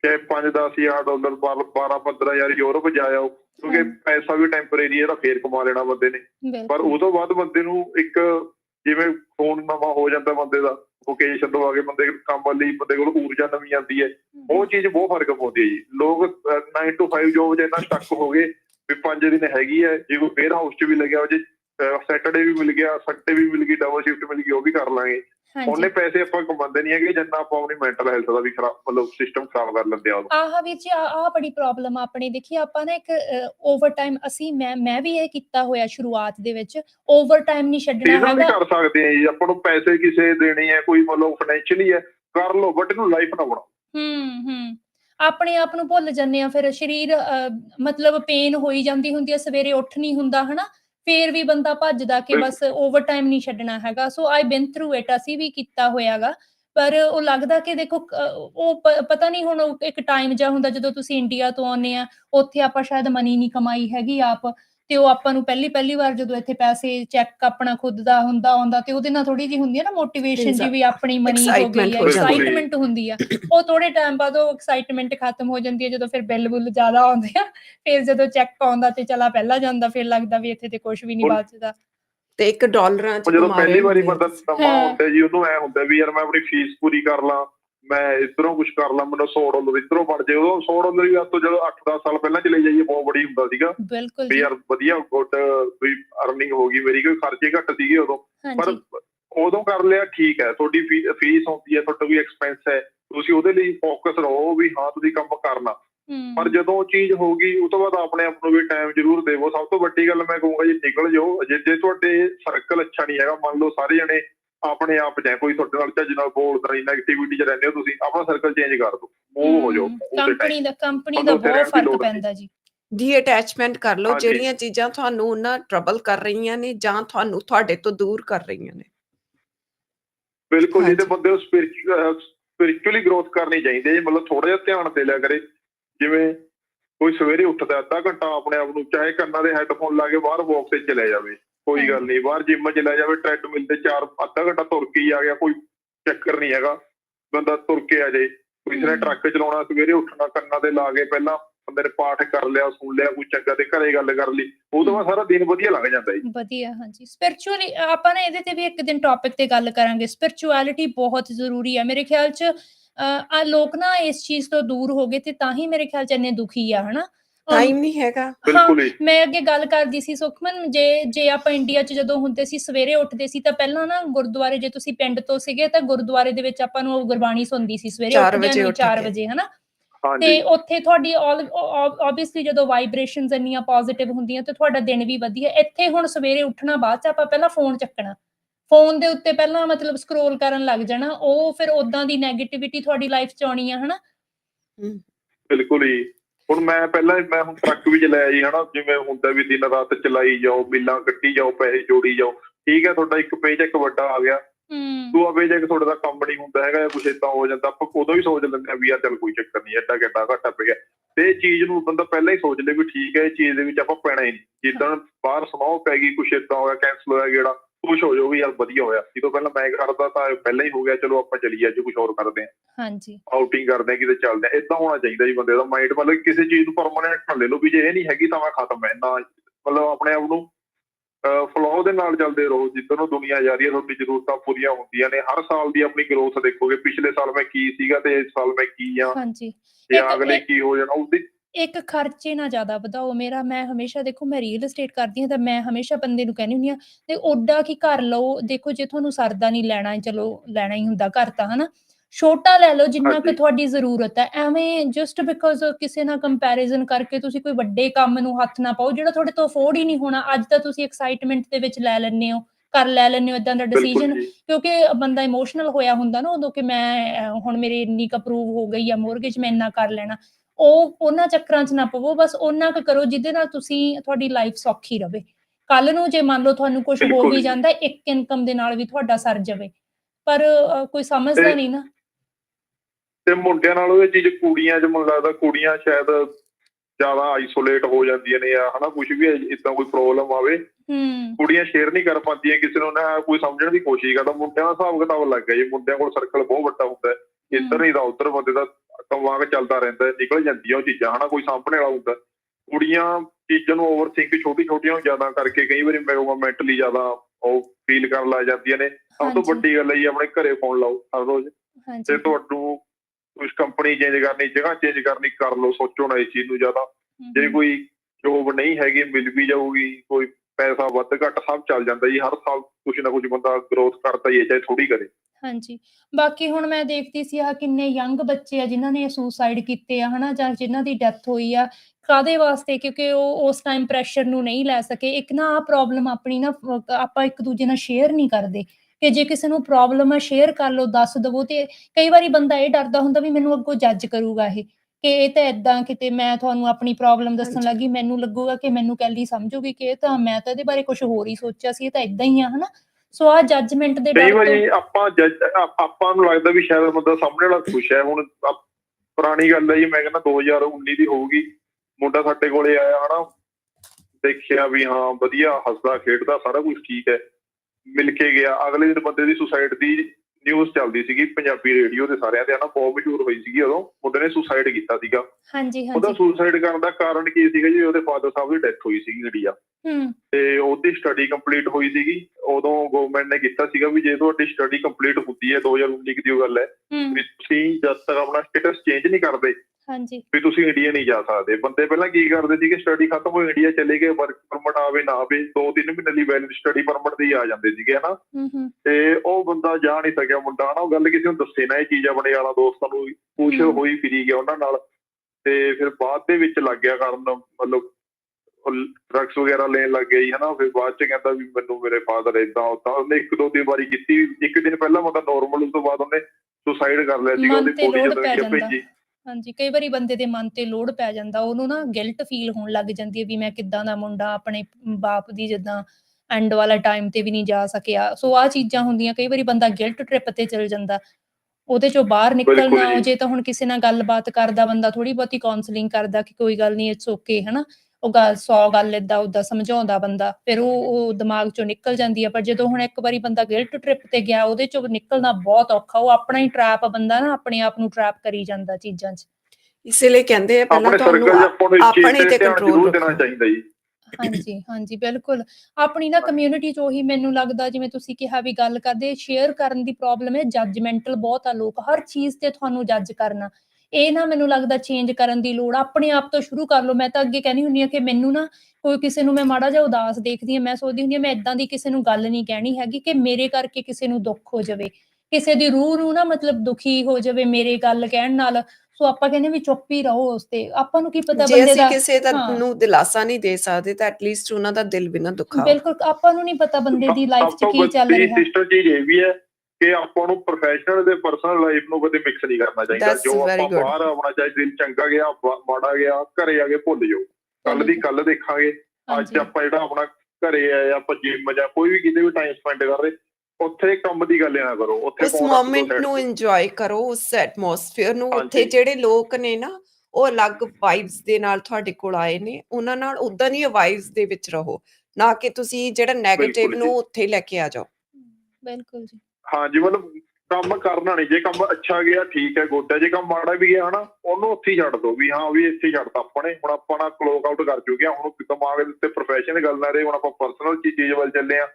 ਚਾਹੇ 5-10 ਹਜ਼ਾਰ ਡਾਲਰ 12-15 ਹਜ਼ਾਰ ਯੂਰਪ ਜਾ ਆਓ ਕਿਉਂਕਿ। ਪੈਸਾ ਵੀ ਟੈਂਪਰੇਰੀ ਹੈ ਤਾਂ ਫੇਰ ਕਮਾ ਲੈਣਾ ਬੰਦੇ ਨੇ। ਪਰ ਉਹ ਤੋਂ ਬਾਅਦ ਬੰਦੇ ਨੂੰ ਇੱਕ ਜਿਵੇਂ ਫੋਨ ਨਵਾਂ ਹੋ ਜਾਂਦਾ ਬੰਦੇ ਦਾ ਵੋਕੇਸ਼ਨ ਤੋਂ ਆ ਕੇ ਬੰਦੇ ਕੰਮ ਲਈ ਬੰਦੇ ਕੋਲ ਊਰਜਾ ਨਵੀਂ ਆਉਂਦੀ ਹੈ ਉਹ ਚੀਜ਼ ਬਹੁਤ ਫ਼ਰਕ ਪਾਉਂਦੀ ਹੈ ਜੀ। ਲੋਕ 9 to 5 ਜੋਬ 'ਚ ਇੰਨਾ ਸਟਕ ਹੋ ਗਏ ਵੀ ਪੰਜ ਦਿਨ ਹੈਗੀ ਹੈ ਜੇ ਕੋਈ ਫੇਰ ਹਾਊਸ 'ਚ ਵੀ ਲੱਗਿਆ ਹੋ ਜੇ ਸੈਟਰਡੇ ਵੀ ਮਿਲ ਗਿਆ ਸੰਡੇ ਵੀ ਮਿਲ ਗਈ ਡਬਲ ਸ਼ਿਫਟ ਮਿਲ ਗਈ ਉਹ ਵੀ ਕਰ ਲਾਂਗੇ। ਉਹਨੇ ਪੈਸੇ ਆਪਾਂ ਕਮਾਉਂਦੇ ਨਹੀਂ ਹੈਗੇ ਜਿੰਨਾ ਆਪਾਂ ਆਪਣੀ ਮੈਂਟਲ ਹੈਲਥ ਦਾ ਵੀ ਖਰਾਬ ਮਤਲਬ ਸਿਸਟਮ ਖਰਾਬ ਕਰ ਲੈਂਦੇ ਆ ਆਹ ਵੀਰ ਜੀ ਆਹ ਬੜੀ ਪ੍ਰੋਬਲਮ ਆਪਣੇ। ਦੇਖੀ ਆਪਾਂ ਨਾ ਇੱਕ ਓਵਰ ਟਾਈਮ ਅਸੀਂ ਮੈਂ ਮੈਂ ਵੀ ਇਹ ਕੀਤਾ ਹੋਇਆ ਸ਼ੁਰੂਆਤ ਦੇ ਵਿੱਚ। ਓਵਰ ਟਾਈਮ ਨਹੀਂ ਛੱਡਣਾ ਵੀ ਹੈਗਾ। ਕਰ ਸਕਦੇ ਆ ਜੀ ਆਪਾਂ ਨੂੰ ਪੈਸੇ ਕਿਸੇ ਦੇਣੇ ਆ ਕੋਈ ਮਤਲਬ ਫਾਈਨੈਂਸ਼ੀਅਲੀ ਹੈ ਕਰ ਲਓ ਬਟ ਇਹਨੂੰ ਲਾਈਫ ਨਾ ਬਣਾਓ। ਹੂੰ ਹੂੰ। ਆਪਣੇ ਆਪ ਨੂੰ ਭੁੱਲ ਜੰਨੇ ਆ ਫਿਰ ਸਰੀਰ ਮਤਲਬ ਪੇਨ ਹੋਈ ਜਾਂਦੀ ਹੁੰਦੀ ਹੈ ਸਵੇਰੇ ਉੱਠ ਨਹੀਂ ਹੁੰਦਾ ਹਨਾ? ਫੇਰ ਵੀ ਬੰਦਾ ਭੱਜਦਾ ਕਿ ਬਸ ਓਵਰ ਟਾਈਮ ਨਹੀਂ ਛੱਡਣਾ ਹੈਗਾ। ਸੋ ਆਈ ਬਿਨ ਥਰੂ ਇਟ ਅਸੀਂ ਵੀ ਕੀਤਾ ਹੋਇਆਗਾ। ਪਰ ਉਹ ਲੱਗਦਾ ਕਿ ਦੇਖੋ ਉਹ ਪਤਾ ਨਹੀਂ ਹੁਣ ਇੱਕ ਟਾਈਮ ਜਾ ਹੁੰਦਾ ਜਦੋਂ ਤੁਸੀਂ ਇੰਡੀਆ ਤੋਂ ਆਉਂਦੇ ਆ ਉੱਥੇ ਆਪਾਂ ਸ਼ਾਇਦ ਮਨੀ ਨਹੀਂ ਕਮਾਈ ਹੈਗੀ ਆਪ। ਤੇ ਉਹ ਆਪਾਂ ਨੂੰ ਪਹਿਲੀ ਪਹਿਲੀ ਵਾਰ ਜਦੋਂ ਇੱਥੇ ਪੈਸੇ ਚੈੱਕ ਆਪਣਾ ਖੁਦ ਦਾ ਹੁੰਦਾ ਆਉਂਦਾ ਤੇ ਉਹਦੇ ਨਾਲ ਥੋੜੀ ਜੀ ਹੁੰਦੀ ਹੈ ਨਾ ਮੋਟੀਵੇਸ਼ਨ ਜੀ ਵੀ ਆਪਣੀ ਮਨੀ ਹੋ ਗਈ ਹੈ। ਐਕਸਾਈਟਮੈਂਟ ਹੁੰਦੀ ਆ ਉਹ ਥੋੜੇ ਟਾਈਮ ਬਾਅਦ ਉਹ ਐਕਸਾਈਟਮੈਂਟ ਖਤਮ ਹੋ ਜਾਂਦੀ ਹੈ ਜਦੋਂ ਫਿਰ ਬਿੱਲ ਬੁੱਲ ਜ਼ਿਆਦਾ ਆਉਂਦੇ ਆ ਫਿਰ ਜਦੋਂ ਚੈੱਕ ਆਉਂਦਾ ਤੇ ਚਲਾ ਪਹਿਲਾਂ ਜਾਂਦਾ ਫਿਰ ਲੱਗਦਾ ਵੀ ਇੱਥੇ ਤੇ ਕੁਝ ਵੀ ਨਹੀਂ ਬਚਦਾ ਤੇ ਇੱਕ ਡਾਲਰਾਂ ਚ ਜਦੋਂ ਪਹਿਲੀ ਵਾਰੀ ਬੰਦਾ। ਹੁੰਦਾ ਜੀ ਉਹਨੂੰ ਐ ਹੁੰਦਾ ਵੀ ਯਾਰ ਮੈਂ ਆਪਣੀ ਫੀਸ ਪੂਰੀ ਕਰ ਲਾਂ ਮੈਂ ਇਧਰੋਂ ਕੁਝ ਕਰ ਲਾਂ ਮੈਨੂੰ 100 ਡਾਲਰ ਇਧਰੋਂ ਬਣ ਜੇ। ਉਦੋਂ 100 ਡਾਲਰ ਵੀ ਤੋਂ ਜਦੋਂ 8-10 ਸਾਲ ਪਹਿਲਾਂ ਚਲੇ ਜਾਈਏ ਬਹੁਤ ਬੜੀ ਹੁੰਦਾ ਸੀਗਾ। ਬਿਲਕੁਲ ਵੀ ਯਾਰ ਵਧੀਆ ਗੁੱਡ ਵੀ ਅਰਨਿੰਗ ਹੋ ਗਈ ਮੇਰੀ ਕੋਈ ਖਰਚੇ ਘੱਟ ਸੀਗੇ ਉਦੋਂ। ਪਰ ਉਦੋਂ ਕਰ ਲਿਆ ਠੀਕ ਹੈ। ਤੁਹਾਡੀ ਫੀਸ ਆਉਂਦੀ ਹੈ ਤੁਹਾਡਾ ਕੋਈ ਐਕਸਪੈਂਸ ਹੈ। ਤੁਸੀਂ ਉਹਦੇ ਲਈ ਫੋਕਸ ਰਹੋ ਵੀ ਹਾਂ ਤੁਸੀਂ ਕੰਮ ਕਰਨਾ। ਹੂੰ। ਪਰ ਜਦੋਂ ਉਹ ਚੀਜ਼ ਹੋਊਗੀ ਉਸ ਤੋਂ ਬਾਅਦ ਆਪਣੇ ਆਪ ਨੂੰ ਵੀ ਟਾਈਮ ਜ਼ਰੂਰ ਦੇਵੋ। ਸਭ ਤੋਂ ਵੱਡੀ ਗੱਲ ਮੈਂ ਕਹੂੰਗਾ ਜੀ ਨਿਕਲ ਜਾਓ ਜੇ ਜੇ ਤੁਹਾਡੇ ਸਰਕਲ ਅੱਛਾ ਨਹੀਂ ਹੈਗਾ ਮੰਨ ਲਓ ਸਾਰੇ ਜਣੇ ਆਪਣੇ ਆਪ ਜਾਂ ਕੋਈ ਤੁਹਾਡੇ ਨਾਲ ਚੱਜ ਨਾਲ ਬੋਲਦਾ ਨਹੀਂ ਨੈਗੇਟਿਵਿਟੀ 'ਚ ਰਹਿੰਦੇ ਹੋ ਤੁਸੀਂ ਆਪਣਾ ਸਰਕਲ ਚੇਂਜ ਕਰ ਦਿਓ ਮੂਵ ਹੋ ਜਾਓ ਕੰਪਨੀ ਦਾ ਕੰਪਨੀ ਦਾ ਬਹੁਤ ਫ਼ਰਕ। ਪੈਂਦਾ ਜੀ ਦੀ ਅਟੈਚਮੈਂਟ ਕਰ ਲਓ। ਜਿਹੜੀਆਂ ਚੀਜ਼ਾਂ ਤੁਹਾਨੂੰ ਉਹਨਾਂ ਟਰਬਲ ਕਰ ਰਹੀਆਂ ਨੇ ਜਾਂ ਤੁਹਾਨੂੰ ਤੁਹਾਡੇ ਤੋਂ ਦੂਰ ਕਰ ਰਹੀਆਂ ਨੇ ਬਿਲਕੁਲ ਜਿਹਦੇ। ਬੰਦੇ ਨੂੰ ਸਪਿਰਚੁਅਲੀ ਗਰੋਥ ਕਰਨੀ ਚਾਹੀਦੀ ਹੈ ਜੀ, ਮਤਲਬ ਥੋੜਾ ਜਿਹਾ ਧਿਆਨ ਦੇ ਲਿਆ ਕਰੇ ਜਿਵੇਂ ਕੋਈ ਸਵੇਰੇ ਉੱਠਦਾ ਅੱਧਾ ਘੰਟਾ ਆਪਣੇ ਆਪ ਨੂੰ ਚਾਹੇ ਕੰਨਾਂ ਦੇ ਹੈੱਡਫੋਨ ਲਾ ਕੇ ਬਾਹਰ ਵਾਕ ਤੇ ਚਲੇ ਜਾਵੇ ਕੋਈ। ਗੱਲ ਨਹੀਂ ਬਾਹਰ ਜਿੰਮ 'ਚ ਲੈ ਜਾਵੇ ਟ੍ਰੈਡਮਿਲ ਤੇ ਚਾਰ ਅੱਧਾ ਘੰਟਾ ਤੁਰ ਕੇ ਹੀ ਆ ਗਿਆ ਕੋਈ ਚੱਕਰ ਨਹੀਂ ਹੈਗਾ। ਬੰਦਾ ਤੁਰ ਕੇ ਆ ਜਾਏ। ਨੇ ਹਮ। ਟਰੱਕ ਚਲਾਉਣਾ ਸਵੇਰੇ ਉੱਠਣਾ ਕੰਨਾਂ ਦੇ ਲਾ ਕੇ ਪਹਿਲਾਂ ਬੰਦੇ ਨੇ ਪਾਠ ਕਰ ਲਿਆ ਸੁਣ ਲਿਆ ਕੋਈ ਚੰਗਾ ਤੇ ਘਰੇ ਗੱਲ ਕਰ ਲਈ ਉਹ ਤੋਂ ਬਾਅਦ ਸਾਰਾ ਦਿਨ ਵਧੀਆ ਲੰਘ ਜਾਂਦਾ ਜੀ ਵਧੀਆ ਹਾਂਜੀ। ਸਪਿਰਚੁਅਲੀ ਆਪਾਂ ਨਾ ਇਹਦੇ ਤੇ ਵੀ ਇੱਕ ਦਿਨ ਟੌਪਿਕ ਤੇ ਗੱਲ ਕਰਾਂਗੇ। ਸਪਿਰਚੁਅਲਿਟੀ ਬਹੁਤ ਜ਼ਰੂਰੀ ਹੈ ਮੇਰੇ ਖਿਆਲ ਚ ਆ ਲੋਕ ਨਾ ਇਸ ਚੀਜ਼ ਤੋਂ ਦੂਰ ਹੋ ਗਏ ਤੇ ਤਾਂ ਹੀ ਮੇਰੇ ਖਿਆਲ ਚ ਇੰਨੇ ਦੁਖੀ ਆ ਹਨਾ? ਟਾਈਮ ਨਹੀਂ ਹੈਗਾ। ਬਿਲਕੁਲ ਹੀ ਮੈਂ ਅੱਗੇ ਗੱਲ ਕਰਦੀ ਸੀ ਸੁਖਮਨ ਜੇ ਜੇ ਆਪਾਂ ਇੰਡੀਆ 'ਚ ਜਦੋਂ ਹੁੰਦੇ ਸੀ ਸਵੇਰੇ ਉੱਠਦੇ ਸੀ ਤਾਂ ਪਹਿਲਾਂ ਨਾ ਗੁਰਦੁਆਰੇ ਜੇ ਤੁਸੀਂ ਪਿੰਡ ਤੋਂ ਸੀਗੇ ਤਾਂ ਗੁਰਦੁਆਰੇ ਦੇ ਵਿੱਚ ਆਪਾਂ ਨੂੰ ਉਹ ਗੁਰਬਾਣੀ ਸੁਣਦੀ ਸੀ ਸਵੇਰੇ ਚਾਰ ਉੱਠਦਿਆਂ ਵਜੇ ਨੂੰ ਉੱਠ 4 ਕੇ। ਵਜੇ ਹਨਾ? ਤੇ ਉੱਥੇ ਤੁਹਾਡੀ ਆਬਵੀਅਸਲੀ ਜਦੋਂ ਵਾਈਬ੍ਰੇਸ਼ਨਸ ਇੰਨੀਆਂ ਪੋਜ਼ਿਟਿਵ ਹੁੰਦੀਆਂ ਤੇ ਤੁਹਾਡਾ ਦਿਨ ਵੀ ਵਧੀਆ। ਇੱਥੇ ਹੁਣ ਸਵੇਰੇ ਉੱਠਣਾ ਬਾਅਦ ਚ ਆਪਾਂ ਪਹਿਲਾਂ ਫੋਨ ਚੱਕਣਾ। ਫੋਨ ਦੇ ਉੱਤੇ ਪਹਿਲਾਂ ਮਤਲਬ ਸਕਰੋਲ ਕਰਨ ਲੱਗ ਜਾਣਾ। ਉਹ ਫਿਰ ਉਦਾਂ ਦੀ 네ਗੇਟਿਵਿਟੀ ਤੁਹਾਡੀ ਲਾਈਫ ਚ ਆਉਣੀ ਆ ਹਨਾ? ਬਿਲਕੁਲ ਹੀ ਹੁਣ ਮੈਂ ਪਹਿਲਾਂ ਮੈਂ ਹੁਣ ਟਰੱਕ ਵੀ ਚਲਾਇਆ ਜੀ ਹਨਾ। ਜਿਵੇਂ ਹੁੰਦਾ ਵੀ ਦਿਨ ਰਾਤ ਚਲਾਈ ਜਾਓ ਬਿੱਲਾਂ ਕੱਟੀ ਜਾਓ ਪੈਸੇ ਜੋੜੀ ਜਾਓ। ਠੀਕ ਹੈ ਤੁਹਾਡਾ ਇੱਕ ਪੇਜ ਇੱਕ ਵੱਡਾ ਆ ਗਿਆ। ਹੂੰ। ਦੂਆ ਪੇਜ ਇੱਕ ਤੁਹਾਡੇ ਦਾ ਕੰਮ ਨਹੀਂ ਹੁੰਦਾ ਹੈਗਾ ਜਾਂ ਕੁਛ ਏਦਾਂ ਹੋ ਜਾਂਦਾ। ਆਪਾਂ ਉਦੋਂ ਵੀ ਸੋਚ ਲੈਂਦੇ ਆ ਵੀ ਯਾਰ ਚੱਲ ਕੋਈ ਚੱਕਰ ਨਹੀਂ ਐਡਾ ਘੰਟਾ ਘੱਟਾ ਪੈ ਗਿਆ। ਤੇ ਇਹ ਚੀਜ਼ ਨੂੰ ਬੰਦਾ ਪਹਿਲਾਂ ਹੀ ਸੋਚ ਲੇ ਵੀ ਠੀਕ ਹੈ ਇਹ ਚੀਜ਼ ਦੇ ਵਿੱਚ ਆਪਾਂ ਪੈਣਾ ਹੀ ਨਹੀਂ। ਜਿੱਦਾਂ ਬਾਹਰ ਸੁਣਾਓ ਪੈ ਗਈ ਕੁਛ ਏਦਾਂ ਹੋਇਆ ਕੈਂਸਲ ਹੋਇਆ ਗੇੜਾ। ਖੁਸ਼ ਹੋ ਜਾਓ ਵੀ ਯਾਰ ਵਧੀਆ ਹੋਇਆ। ਜਦੋਂ ਪਹਿਲਾਂ ਮੈਂ ਕਰਦਾ ਤਾਂ ਪਹਿਲਾਂ ਹੀ ਹੋ ਗਿਆ ਚਲੋ ਆਪਾਂ ਚੱਲੀਏ ਅੱਜ ਕੁਝ ਹੋਰ ਕਰਦੇ ਆ ਹਾਂਜੀ। ਆਊਟਿੰਗ ਕਰਦੇ ਆ ਕਿਤੇ ਚੱਲਦੇ ਆ ਇਦਾਂ ਹੋਣਾ ਚਾਹੀਦਾ ਜੀ ਬੰਦੇ ਦਾ ਮਾਈਂਡ ਮਤਲਬ ਕਿਸੇ ਚੀਜ਼ ਨੂੰ ਪਰਮਾਨੈਂਟ ਨਾ ਲੈ ਲਓ ਵੀ ਜੇ ਇਹ ਨਹੀਂ ਹੈਗੀ ਤਾਂ ਮੈਂ ਖਤਮ ਹੈ ਨਾ ਮਤਲਬ ਆਪਣੇ ਆਪ ਨੂੰ ਫਲੋ ਦੇ ਨਾਲ ਚੱਲਦੇ ਰਹੋ। ਜਿੱਦਾਂ ਨੂੰ ਦੁਨੀਆ ਜਾ ਰਹੀ ਹੈ ਤੁਹਾਡੀ ਜ਼ਰੂਰਤਾਂ ਪੂਰੀਆਂ ਹੁੰਦੀਆਂ ਨੇ। ਹਰ ਸਾਲ ਦੀ ਆਪਣੀ ਗਰੋਥ ਦੇਖੋਗੇ ਪਿਛਲੇ ਸਾਲ ਮੈਂ ਕੀ ਸੀਗਾ ਤੇ ਇਸ ਸਾਲ ਮੈਂ ਕੀ ਆ ਹਾਂਜੀ। ਤੇ ਅਗਲੇ ਕੀ ਹੋ ਜਾਣਾ ਉਹਦੀ ਇੱਕ ਖਰਚੇ ਨਾ ਜ਼ਿਆਦਾ ਵਧਾਓ। ਮੇਰਾ ਮੈਂ ਹਮੇਸ਼ਾ ਦੇਖੋ ਮੈਂ ਰੀਅਲ ਏਸਟੇਟ ਕਰਦੀ ਹਾਂ ਤਾਂ ਮੈਂ ਹਮੇਸ਼ਾ ਬੰਦੇ ਨੂੰ ਕਹਿੰਦੀ ਹੁੰਦੀ ਆ ਤੇ ਓਡਾ ਕੀ ਘਰ ਲਓ? ਦੇਖੋ ਜੇ ਤੁਹਾਨੂੰ ਸਰਦਾ ਨਹੀਂ ਲੈਣਾ ਚਲੋ ਲੈਣਾ ਹੀ ਹੁੰਦਾ ਘਰ ਤਾਂ ਹਨਾ? ਛੋਟਾ ਲੈ ਲਓ ਜਿੰਨਾ ਕਿ। ਤੁਹਾਡੀ ਜ਼ਰੂਰਤ ਹੈ। ਐਵੇਂ ਜਸਟ ਬਿਕੋਜ਼ ਕਿਸੇ ਨਾਲ ਕੰਪੈਰੀਜ਼ਨ ਕਰਕੇ ਤੁਸੀਂ ਕੋਈ ਵੱਡੇ ਕੰਮ ਨੂੰ ਹੱਥ ਨਾ ਪਾਓ ਜਿਹੜਾ ਤੁਹਾਡੇ ਤੋਂ ਅਫੋਰਡ ਹੀ ਨਹੀਂ ਹੋਣਾ। ਅੱਜ ਤਾਂ ਤੁਸੀਂ ਐਕਸਾਈਟਮੈਂਟ ਦੇ ਵਿੱਚ ਲੈ ਲੈਂਦੇ ਹੋ ਕਰ ਲੈ ਲੈਂਦੇ ਹੋ ਇਦਾਂ ਦਾ ਡਿਸੀਜਨ ਕਿਉਂਕਿ ਬੰਦਾ ਇਮੋਸ਼ਨਲ ਹੋਇਆ ਹੁੰਦਾ ਨਾ ਉਦੋਂ ਕਿ ਮੈਂ ਹੁਣ ਮੇਰੀ ਇੰਨੀ ਕੁ ਅਪਰੂਵ ਹੋ ਗਈ ਆ ਮੋਰਗੇਜ ਮੈਂ ਇੰਨਾ ਕਰ ਲੈਣਾ। ਉਹ ਉਹਨਾਂ ਚੱਕਰਾਂ 'ਚ ਨਾ ਪਵੋ ਬਸ ਉਹਨਾਂ ਕੁ ਕਰੋ ਜਿਹਦੇ ਨਾਲ ਤੁਸੀਂ ਤੁਹਾਡੀ ਲਾਈਫ ਸੌਖੀ ਰਵੇ। ਕੱਲ ਨੂੰ ਜੇ ਮੰਨ ਲਓ ਤੁਹਾਨੂੰ ਕੁਝ ਹੋ ਵੀ। ਜਾਂਦਾ ਇੱਕ ਇਨਕਮ ਦੇ ਨਾਲ ਵੀ ਤੁਹਾਡਾ ਸਰ ਜਾਵੇ। ਪਰ ਕੋਈ ਸਮਝਦਾ ਨਹੀਂ ਨਾ। ਤੇ ਮੁੰਡਿਆਂ ਨਾਲੋਂ ਇਹ ਚੀਜ਼ ਕੁੜੀਆਂ 'ਚ ਮੈਨੂੰ ਲੱਗਦਾ ਕੁੜੀਆਂ ਸ਼ਾਇਦ ਜ਼ਿਆਦਾ ਆਈਸੋਲੇਟ ਹੋ ਜਾਂਦੀਆਂ ਨੇ ਜਾਂ ਹਨਾ ਕੁਝ ਵੀ ਇਦਾਂ ਕੋਈ ਪ੍ਰੋਬਲਮ ਆਵੇ। ਹੂੰ। ਕੁੜੀਆਂ ਸ਼ੇਅਰ ਨਹੀਂ ਕਰ ਪਾਉਂਦੀਆਂ ਕਿਸੇ ਨੂੰ ਨਾ ਕੋਈ ਸਮਝਣ ਦੀ ਕੋਸ਼ਿਸ਼ ਕਰਦਾ। ਮੁੰਡਿਆਂ ਦਾ ਹਿਸਾਬ ਕਿਤਾਬ ਲੱਗ ਗਿਆ ਜੀ ਮੁੰਡਿਆਂ ਕੋਲ ਸਰਕਲ ਬਹੁਤ ਵੱਡਾ ਹੁੰਦਾ ਹੈ। ਇੱਧਰ ਨਹੀਂ ਤਾਂ ਉੱਧਰ ਬੰਦੇ ਦਾ ਕਮਾਗ ਚੱਲਦਾ ਰਹਿੰਦਾ ਹੈ, ਨਿਕਲ ਜਾਂਦੀਆਂ ਉਹ ਚੀਜ਼ਾਂ ਹਨਾ ਕੋਈ ਸਾਹਮਣੇ ਵਾਲਾ ਹੁੰਦਾ। ਕੁੜੀਆਂ ਚੀਜ਼ਾਂ ਨੂੰ ਓਵਰਥਿੰਕ ਛੋਟੀ ਛੋਟੀਆਂ ਜ਼ਿਆਦਾ ਕਰਕੇ ਕਈ ਵਾਰੀ ਮੈਂ ਮੈਂਟਲੀ ਜ਼ਿਆਦਾ ਉਹ ਫੀਲ ਕਰਨ ਲੱਗ ਜਾਂਦੀਆਂ ਨੇ। ਸਭ ਤੋਂ। ਵੱਡੀ ਗੱਲ ਹੈ ਆਪਣੇ ਘਰੇ ਫੋਨ ਲਾਓ ਹਰ ਰੋਜ਼। ਤੇ ਤੁਹਾਨੂੰ ਕੁਝ ਕੰਪਨੀ ਚੇਂਜ ਕਰਨੀ ਜਗ੍ਹਾ ਚੇਂਜ ਕਰਨੀ ਕਰ ਲਓ ਸੋਚੋ ਨਾ ਇਸ ਚੀਜ਼ ਨੂੰ ਜ਼ਿਆਦਾ। ਜੇ ਕੋਈ ਜੋਬ ਨਹੀਂ ਹੈਗੀ ਮਿਲ ਵੀ ਜਾਊਗੀ ਕੋਈ ਪੈਸਾ ਵੱਧ ਘੱਟ ਸਭ ਚੱਲ ਜਾਂਦਾ ਜੀ ਹਰ ਸਾਲ ਕੁਝ ਨਾ ਕੁਝ ਬੰਦਾ ਗਰੋਥ ਕਰਦਾ ਹੀ ਹੈ ਚਾਹੇ ਥੋੜੀ ਕਰੇ। ਹਾਂਜੀ। ਬਾਕੀ ਹੁਣ ਮੈਂ ਦੇਖਦੀ ਸੀ ਆ ਕਿੰਨੇ ਯੰਗ ਬੱਚੇ ਆ ਜਿਨ੍ਹਾਂ ਨੇ ਸੁਸਾਈਡ ਕੀਤੇ ਆ ਹਨਾ ਜਾਂ ਜਿਨ੍ਹਾਂ ਦੀ ਡੈਥ ਹੋਈ ਆ ਕਾਦੇ ਵਾਸਤੇ? ਕਿਉਂਕਿ ਉਹ ਉਸ ਟਾਈਮ ਪ੍ਰੈਸ਼ਰ ਨੂੰ ਨਹੀਂ ਲੈ ਸਕੇ। ਇੱਕ ਨਾ ਆ ਪ੍ਰੋਬਲਮ ਆਪਣੀ ਨਾ ਆਪਾਂ ਇੱਕ ਦੂਜੇ ਨਾਲ ਸ਼ੇਅਰ ਨਹੀਂ ਕਰਦੇ। ਕਿ ਜੇ ਕਿਸੇ ਨੂੰ ਪ੍ਰੋਬਲਮ ਆ ਸ਼ੇਅਰ ਕਰ ਲਓ ਦੱਸ ਦਵੋ ਤੇ ਕਈ ਵਾਰੀ ਬੰਦਾ ਇਹ ਡਰਦਾ ਹੁੰਦਾ ਵੀ ਮੈਨੂੰ ਅੱਗੋਂ ਜੱਜ ਕਰੂਗਾ ਇਹ ਕਿ ਇਹ ਤਾਂ ਇਦਾਂ ਕਿਤੇ ਮੈਂ ਤੁਹਾਨੂੰ ਆਪਣੀ ਪ੍ਰੋਬਲਮ ਦੱਸਣ। ਲੱਗੀ ਮੈਨੂੰ ਲੱਗੂਗਾ ਕਿ ਮੈਨੂੰ ਕੱਲੀ ਸਮਝੂਗੀ ਕਿ ਇਹ ਤਾਂ ਮੈਂ ਤਾਂ ਇਹਦੇ ਬਾਰੇ ਕੁਝ ਹੋਰ ਹੀ ਸੋਚਿਆ ਸੀ ਇਹ ਤਾਂ ਇਦਾਂ ਹੀ ਆ ਹਨਾ। ਸੋ ਆ ਜੱਜਮੈਂਟ ਦੇ ਕਈ ਡਰ ਤੋਂ ਵਾਰੀ ਆਪਾਂ ਜੱਜ ਆਪਾਂ ਨੂੰ ਲੱਗਦਾ ਵੀ ਸ਼ਾਇਦ ਬੰਦਾ ਸਾਹਮਣੇ ਵਾਲਾ ਖੁਸ਼ ਹੈ। ਹੁਣ ਪੁਰਾਣੀ ਗੱਲ ਹੈ ਜੀ ਮੈਂ ਕਹਿੰਦਾ 2019 ਦੀ ਹੋਊਗੀ। ਮੁੰਡਾ ਸਾਡੇ ਕੋਲੇ ਆਇਆ ਹਨਾ। ਦੇਖਿਆ ਵੀ ਹਾਂ ਵਧੀਆ ਹੱਸਦਾ ਖੇਡਦਾ ਸਾਰਾ ਕੁਝ ਠੀਕ ਹੈ। ਮਿਲ ਕੇ ਗਿਆ। ਅਗਲੇ ਦਿਨ ਬੰਦੇ ਦੀ ਸੁਸਾਈਡ ਦੀ ਨਿਊਜ਼ ਚੱਲਦੀ ਸੀਗੀ ਪੰਜਾਬੀ ਰੇਡੀਓ ਤੇ ਸਾਰਿਆਂ ਤੇ ਹਨਾ ਬਹੁਤ ਮਸ਼ਹੂਰ ਹੋਈ ਸੀਗੀ ਉਦੋਂ। ਮੁੰਡੇ ਨੇ ਸੁਸਾਈਡ ਕੀਤਾ ਸੀਗਾ। ਹਾਂਜੀ ਉਹਦਾ ਹਾਂਜੀ ਸੁਸਾਈਡ ਕਰਨ ਦਾ ਕਾਰਨ ਕੀ ਸੀਗਾ ਜੀ? ਉਹਦੇ ਫਾਦਰ ਸਾਹਿਬ ਦੀ ਡੈਥ ਹੋਈ ਸੀਗੀ ਜਿਹੜੀ ਆ। ਹੂੰ। ਤੇ ਉਹਦੀ ਸਟੱਡੀ ਕੰਪਲੀਟ ਹੋਈ ਸੀਗੀ। ਉਦੋਂ ਗਵਰਨਮੈਂਟ ਨੇ ਕੀਤਾ ਸੀਗਾ ਵੀ ਜੇ ਤੁਹਾਡੀ ਸਟੱਡੀ ਕੰਪਲੀਟ ਹੁੰਦੀ ਹੈ 2019 ਦੀ ਗੱਲ ਹੂੰ। ਵੀ ਤੁਸੀਂ ਜਦ ਤੱਕ ਆਪਣਾ ਸਟੇਟਸ ਚੇਂਜ ਨਹੀਂ ਕਰਦੇ ਹਾਂਜੀ। ਵੀ ਤੁਸੀਂ ਇੰਡੀਆ ਨਹੀਂ ਜਾ ਸਕਦੇ। ਬੰਦੇ ਪਹਿਲਾਂ ਕੀ ਕਰਦੇ ਸੀਗੇ ਸਟੱਡੀ ਖਤਮ ਹੋਈ ਇੰਡੀਆ ਚਲੇ ਗਏ ਵਰਕ ਪਰਮਿਟ ਆਵੇ ਨਾ ਆਵੇ ਦੋ ਤਿੰਨ ਮਹੀਨੇ ਲਈ ਵੈਲਿਡ ਸਟੱਡੀ ਪਰਮਿਟ ਦੇ ਆ ਜਾਂਦੇ ਸੀਗੇ ਹਨਾ? ਤੇ ਉਹ ਬੰਦਾ ਜਾ ਨਹੀਂ ਸਕਿਆ। ਮੁੰਡਾ ਹਨਾ ਉਹ ਗੱਲ ਕਿਸੇ ਨੂੰ ਦੱਸੇ ਨਾ ਇਹ ਚੀਜ਼ ਆਪਣੇ ਯਾਰਾਂ ਦੋਸਤਾਂ ਨੂੰ ਹਮ। ਹੋਈ ਫਿਰੀ ਗਿਆ ਉਹਨਾਂ ਨਾਲ। ਤੇ ਫਿਰ ਬਾਅਦ ਦੇ ਵਿੱਚ ਲੱਗ ਗਿਆ ਕਰਨ ਮਤਲਬ ਡਰੱਗਸ ਵਗੈਰਾ ਲੈਣ ਲੱਗ ਜੀ ਹਨਾ? ਫਿਰ ਬਾਅਦ ਚ ਕਹਿੰਦਾ ਵੀ ਮੈਨੂੰ ਮੇਰੇ ਫਾਦਰ ਇਦਾਂ ਉਦਾਂ ਉਹਨੇ ਇੱਕ ਦੋ ਤਿੰਨ ਵਾਰੀ ਕੀਤੀ। ਇੱਕ ਦਿਨ ਪਹਿਲਾਂ ਬੰਦਾ ਨਾਰਮਲ ਉਸ ਤੋਂ ਬਾਅਦ ਉਹਨੇ ਸੁਸਾਈਡ ਕਰ ਲਿਆ ਸੀਗਾ ਉਹਦੀ ਬੋਡੀ ਕਿ ਜਾਂਦਾ। ਭੇਜੀ। ਹਾਂਜੀ ਕਈ ਵਾਰੀ ਬੰਦੇ ਦੇ ਮਨ ਤੇ ਲੋਡ ਪੈ ਜਾਂਦਾ ਉਹਨੂੰ ਨਾ ਗਿਲਟ ਫੀਲ ਹੋਣ ਲੱਗ ਜਾਂਦੀ ਹੈ ਵੀ ਮੈਂ ਕਿੱਦਾਂ ਦਾ ਮੁੰਡਾ ਆਪਣੇ ਬਾਪ ਦੀ ਜਿੱਦਾਂ ਐਂਡ ਵਾਲਾ ਟਾਈਮ ਤੇ ਵੀ ਨਹੀਂ ਜਾ ਸਕਿਆ। ਸੋ ਆ ਚੀਜ਼ਾਂ ਹੁੰਦੀਆਂ ਕਈ ਵਾਰੀ ਬੰਦਾ ਗਿਲਟ ਟ੍ਰਿਪ ਤੇ ਚਲ ਜਾਂਦਾ। ਉਹਦੇ ਚੋਂ ਬਾਹਰ ਨਿਕਲਣਾ ਹੋ। ਜੇ। ਤਾਂ ਹੁਣ ਕਿਸੇ ਨਾਲ ਗੱਲਬਾਤ ਕਰਦਾ ਬੰਦਾ ਥੋੜੀ ਬਹੁਤੀ ਕਾਉਂਸਲਿੰਗ ਕਰਦਾ ਕਿ ਕੋਈ ਗੱਲ ਨਹੀਂ ਇਟਸ ਓਕੇ ਹਨਾ? ਉਹ ਗੱਲ 100 ਗੱਲ ਏਦਾਂ ਉਦਾਂ ਸਮਝਾਉਂਦਾ ਬੰਦਾ ਫਿਰ ਉਹ ਉਹ ਦਿਮਾਗ ਚੋਂ ਨਿਕਲ ਜਾਂਦੀ ਆ ਪਰ ਜਦੋਂ ਹੁਣ ਇੱਕ ਵਾਰੀ ਬੰਦਾ ਗਿਲਟ ਟ੍ਰਿਪ ਤੇ ਗਿਆ ਉਹਦੇ ਚੋਂ ਨਿਕਲਣਾ ਬਹੁਤ ਔਖਾ ਉਹ ਆਪਣਾ ਹੀ ਟਰੈਪ ਬੰਦਾ ਨਾ ਆਪਣੇ ਆਪ ਨੂੰ ਟਰੈਪ ਕਰੀ ਜਾਂਦਾ ਚੀਜ਼ਾਂ 'ਚ। ਇਸੇ ਲਈ ਕਹਿੰਦੇ ਆ ਪਹਿਲਾਂ ਤੁਹਾਨੂੰ ਆਪਣੇ ਤੇ ਜ਼ਰੂਰ ਦੇਣਾ। ਚਾਹੀਦਾ ਜੀ। ਹਾਂਜੀ ਹਾਂਜੀ ਬਿਲਕੁਲ। ਆਪਣੀ ਨਾ ਕਮਿਊਨਿਟੀ ਚ ਉਹੀ ਮੈਨੂੰ ਲੱਗਦਾ ਜਿਵੇਂ ਤੁਸੀਂ ਕਿਹਾ ਵੀ ਗੱਲ ਕਰਦੇ ਸ਼ੇਅਰ ਕਰਨ ਦੀ ਪ੍ਰੋਬਲਮ ਹੈ ਜੱਜਮੈਂਟਲ ਬਹੁਤ ਆ ਲੋਕ ਹਰ ਚੀਜ਼ ਤੇ ਤੁਹਾਨੂੰ ਜੱਜ ਕਰਨਾ। ਇਹ ਨਾ ਮੈਨੂੰ ਲੱਗਦਾ ਚੇਂਜ ਕਰਨ ਦੀ ਲੋੜ ਆਪਣੇ ਆਪ ਤੋਂ ਸ਼ੁਰੂ ਕਰ ਲਓ। ਮੈਂ ਤਾਂ ਅੱਗੇ ਕਹਿੰਦੀ ਹੁੰਦੀ ਆ ਕਿ ਮੈਨੂੰ ਨਾ ਕੋਈ ਕਿਸੇ ਨੂੰ ਮੈਂ ਮਾੜਾ ਜਿਹਾ ਉਦਾਸ ਦੇਖਦੀ ਆ ਮੈਂ ਸੋਚਦੀ ਹੁੰਦੀ ਆ ਮੈਂ ਇਦਾਂ ਦੀ ਕਿਸੇ ਨੂੰ ਗੱਲ ਨਹੀਂ ਕਹਿਣੀ ਹੈਗੀ ਕਿ ਮੇਰੇ ਕਰਕੇ ਕਿਸੇ ਨੂੰ ਦੁੱਖ ਹੋ ਜਾਵੇ। ਕਿਸੇ ਦੀ ਰੂਹ ਨੂੰ ਨਾ ਮਤਲਬ ਦੁਖੀ ਹੋ ਜਾਵੇ ਮੇਰੇ ਗੱਲ ਕਹਿਣ ਨਾਲ ਸੋ ਆਪਾਂ ਕਹਿੰਦੇ ਵੀ ਚੁੱਪ ਹੀ ਰਹੋ ਉਸ ਤੇ। ਆਪਾਂ ਨੂੰ ਕੀ ਪਤਾ ਜੇ ਬੰਦੇ ਅਸੀਂ ਦਾ ਕਿਸੇ ਦਾ ਹਾਂ। ਨੂੰ ਦਿਲਾਸਾ ਨਹੀਂ ਦੇ ਸਕਦੇ ਤਾਂ ਐਟਲੀਸਟ ਉਹਨਾਂ ਦਾ ਦਿਲ ਵੀ ਨਾ ਦੁਖਾਓ ਬਿਲਕੁਲ ਆਪਾਂ ਨੂੰ ਨਹੀਂ ਪਤਾ ਬੰਦੇ ਦੀ ਲਾਈਫ 'ਚ ਕੀ ਚੱਲ ਰਿਹਾ। ਸਿਸਟਰ ਚੀਜ਼ ਇਹ ਵੀ ਹੈ ਕਿ ਆਪਾਂ ਨੂੰ ਪ੍ਰੋਫੈਸ਼ਨਲ ਤੇ ਪਰਸਨਲ ਲਾਈਫ ਨੂੰ ਕਦੇ ਮਿਕਸ ਨਹੀਂ ਕਰਨਾ ਚਾਹੀਦਾ। ਜੋ ਆਪਾਂ. ਬਾਹਰ ਆਉਣਾ ਚਾਹੇ ਦਿਨ ਚੰਗਾ ਗਿਆ ਮਾੜਾ ਗਿਆ ਘਰੇ ਆ ਕੇ ਭੁੱਲ ਜਾਓ। ਕੱਲ ਦੀ ਕੱਲ ਦੇਖਾਂਗੇ। ਅੱਜ ਆਪਾਂ ਜਿਹੜਾ ਆਪਣਾ ਘਰੇ ਆ ਜਾਂ ਆਪਾਂ ਜਿਮ ਜਾਂ ਕੋਈ ਵੀ ਕਿਤੇ ਵੀ ਟਾਈਮ ਸਪੈਂਡ ਕਰ ਰਹੇ ਉੱਥੇ ਕੰਮ ਦੀ ਗੱਲ ਨਾ ਕਰੋ। ਉੱਥੇ ਦਿਓ ਮੋਮੈਂਟ ਨੂੰ। ਇੰਜੋਏ ਕਰੋ ਉਸ ਐਟਮੋਸਫੇਅਰ ਨੂੰ। ਉੱਥੇ। ਜਿਹੜੇ ਲੋਕ ਨੇ ਨਾ ਉਹ ਅਲੱਗ ਵਾਈਬਸ ਦੇ ਨਾਲ ਤੁਹਾਡੇ ਕੋਲ ਆਏ ਨੇ। ਉਹਨਾਂ ਨਾਲ ਉਦਾਂ ਦੀ ਵਾਈਬਸ ਦੇ ਵਿੱਚ ਰਹੋ। ਨਾ ਕਿ ਤੁਸੀਂ ਜਿਹੜਾ 네ਗੇਟਿਵ ਨੂੰ। ਉੱਥੇ ਲੈ ਕੇ ਆ ਜਾਓ। ਬਿਲਕੁਲ ਜੀ। ਹਾਂਜੀ ਮਤਲਬ ਕੰਮ ਕਰਨਾ ਨਹੀਂ, ਜੇ ਕੰਮ ਅੱਛਾ ਗਿਆ, ਠੀਕ ਹੈ ਗੁੱਡ ਹੈ, ਜੇ ਕੰਮ ਮਾੜਾ ਵੀ ਗਿਆ ਹਨਾ, ਉਹਨੂੰ ਉੱਥੇ ਹੀ ਛੱਡ ਦੋ ਵੀ ਹਾਂ, ਵੀ ਇੱਥੇ ਹੀ ਛੱਡਤਾ ਆਪਾਂ ਨੇ, ਹੁਣ ਆਪਾਂ ਨਾ ਕਲੋਕ ਆਊਟ ਕਰ ਚੁੱਕੇ ਹਾਂ, ਹੁਣ ਦਿਮਾਗ ਦੇ ਉੱਤੇ ਪ੍ਰੋਫੈਸ਼ਨ ਦੀ ਗੱਲ ਨਾ ਰਹੇ, ਹੁਣ ਆਪਾਂ ਪਰਸਨਲ ਚੀਜ਼ ਵੱਲ ਚੱਲੇ ਆ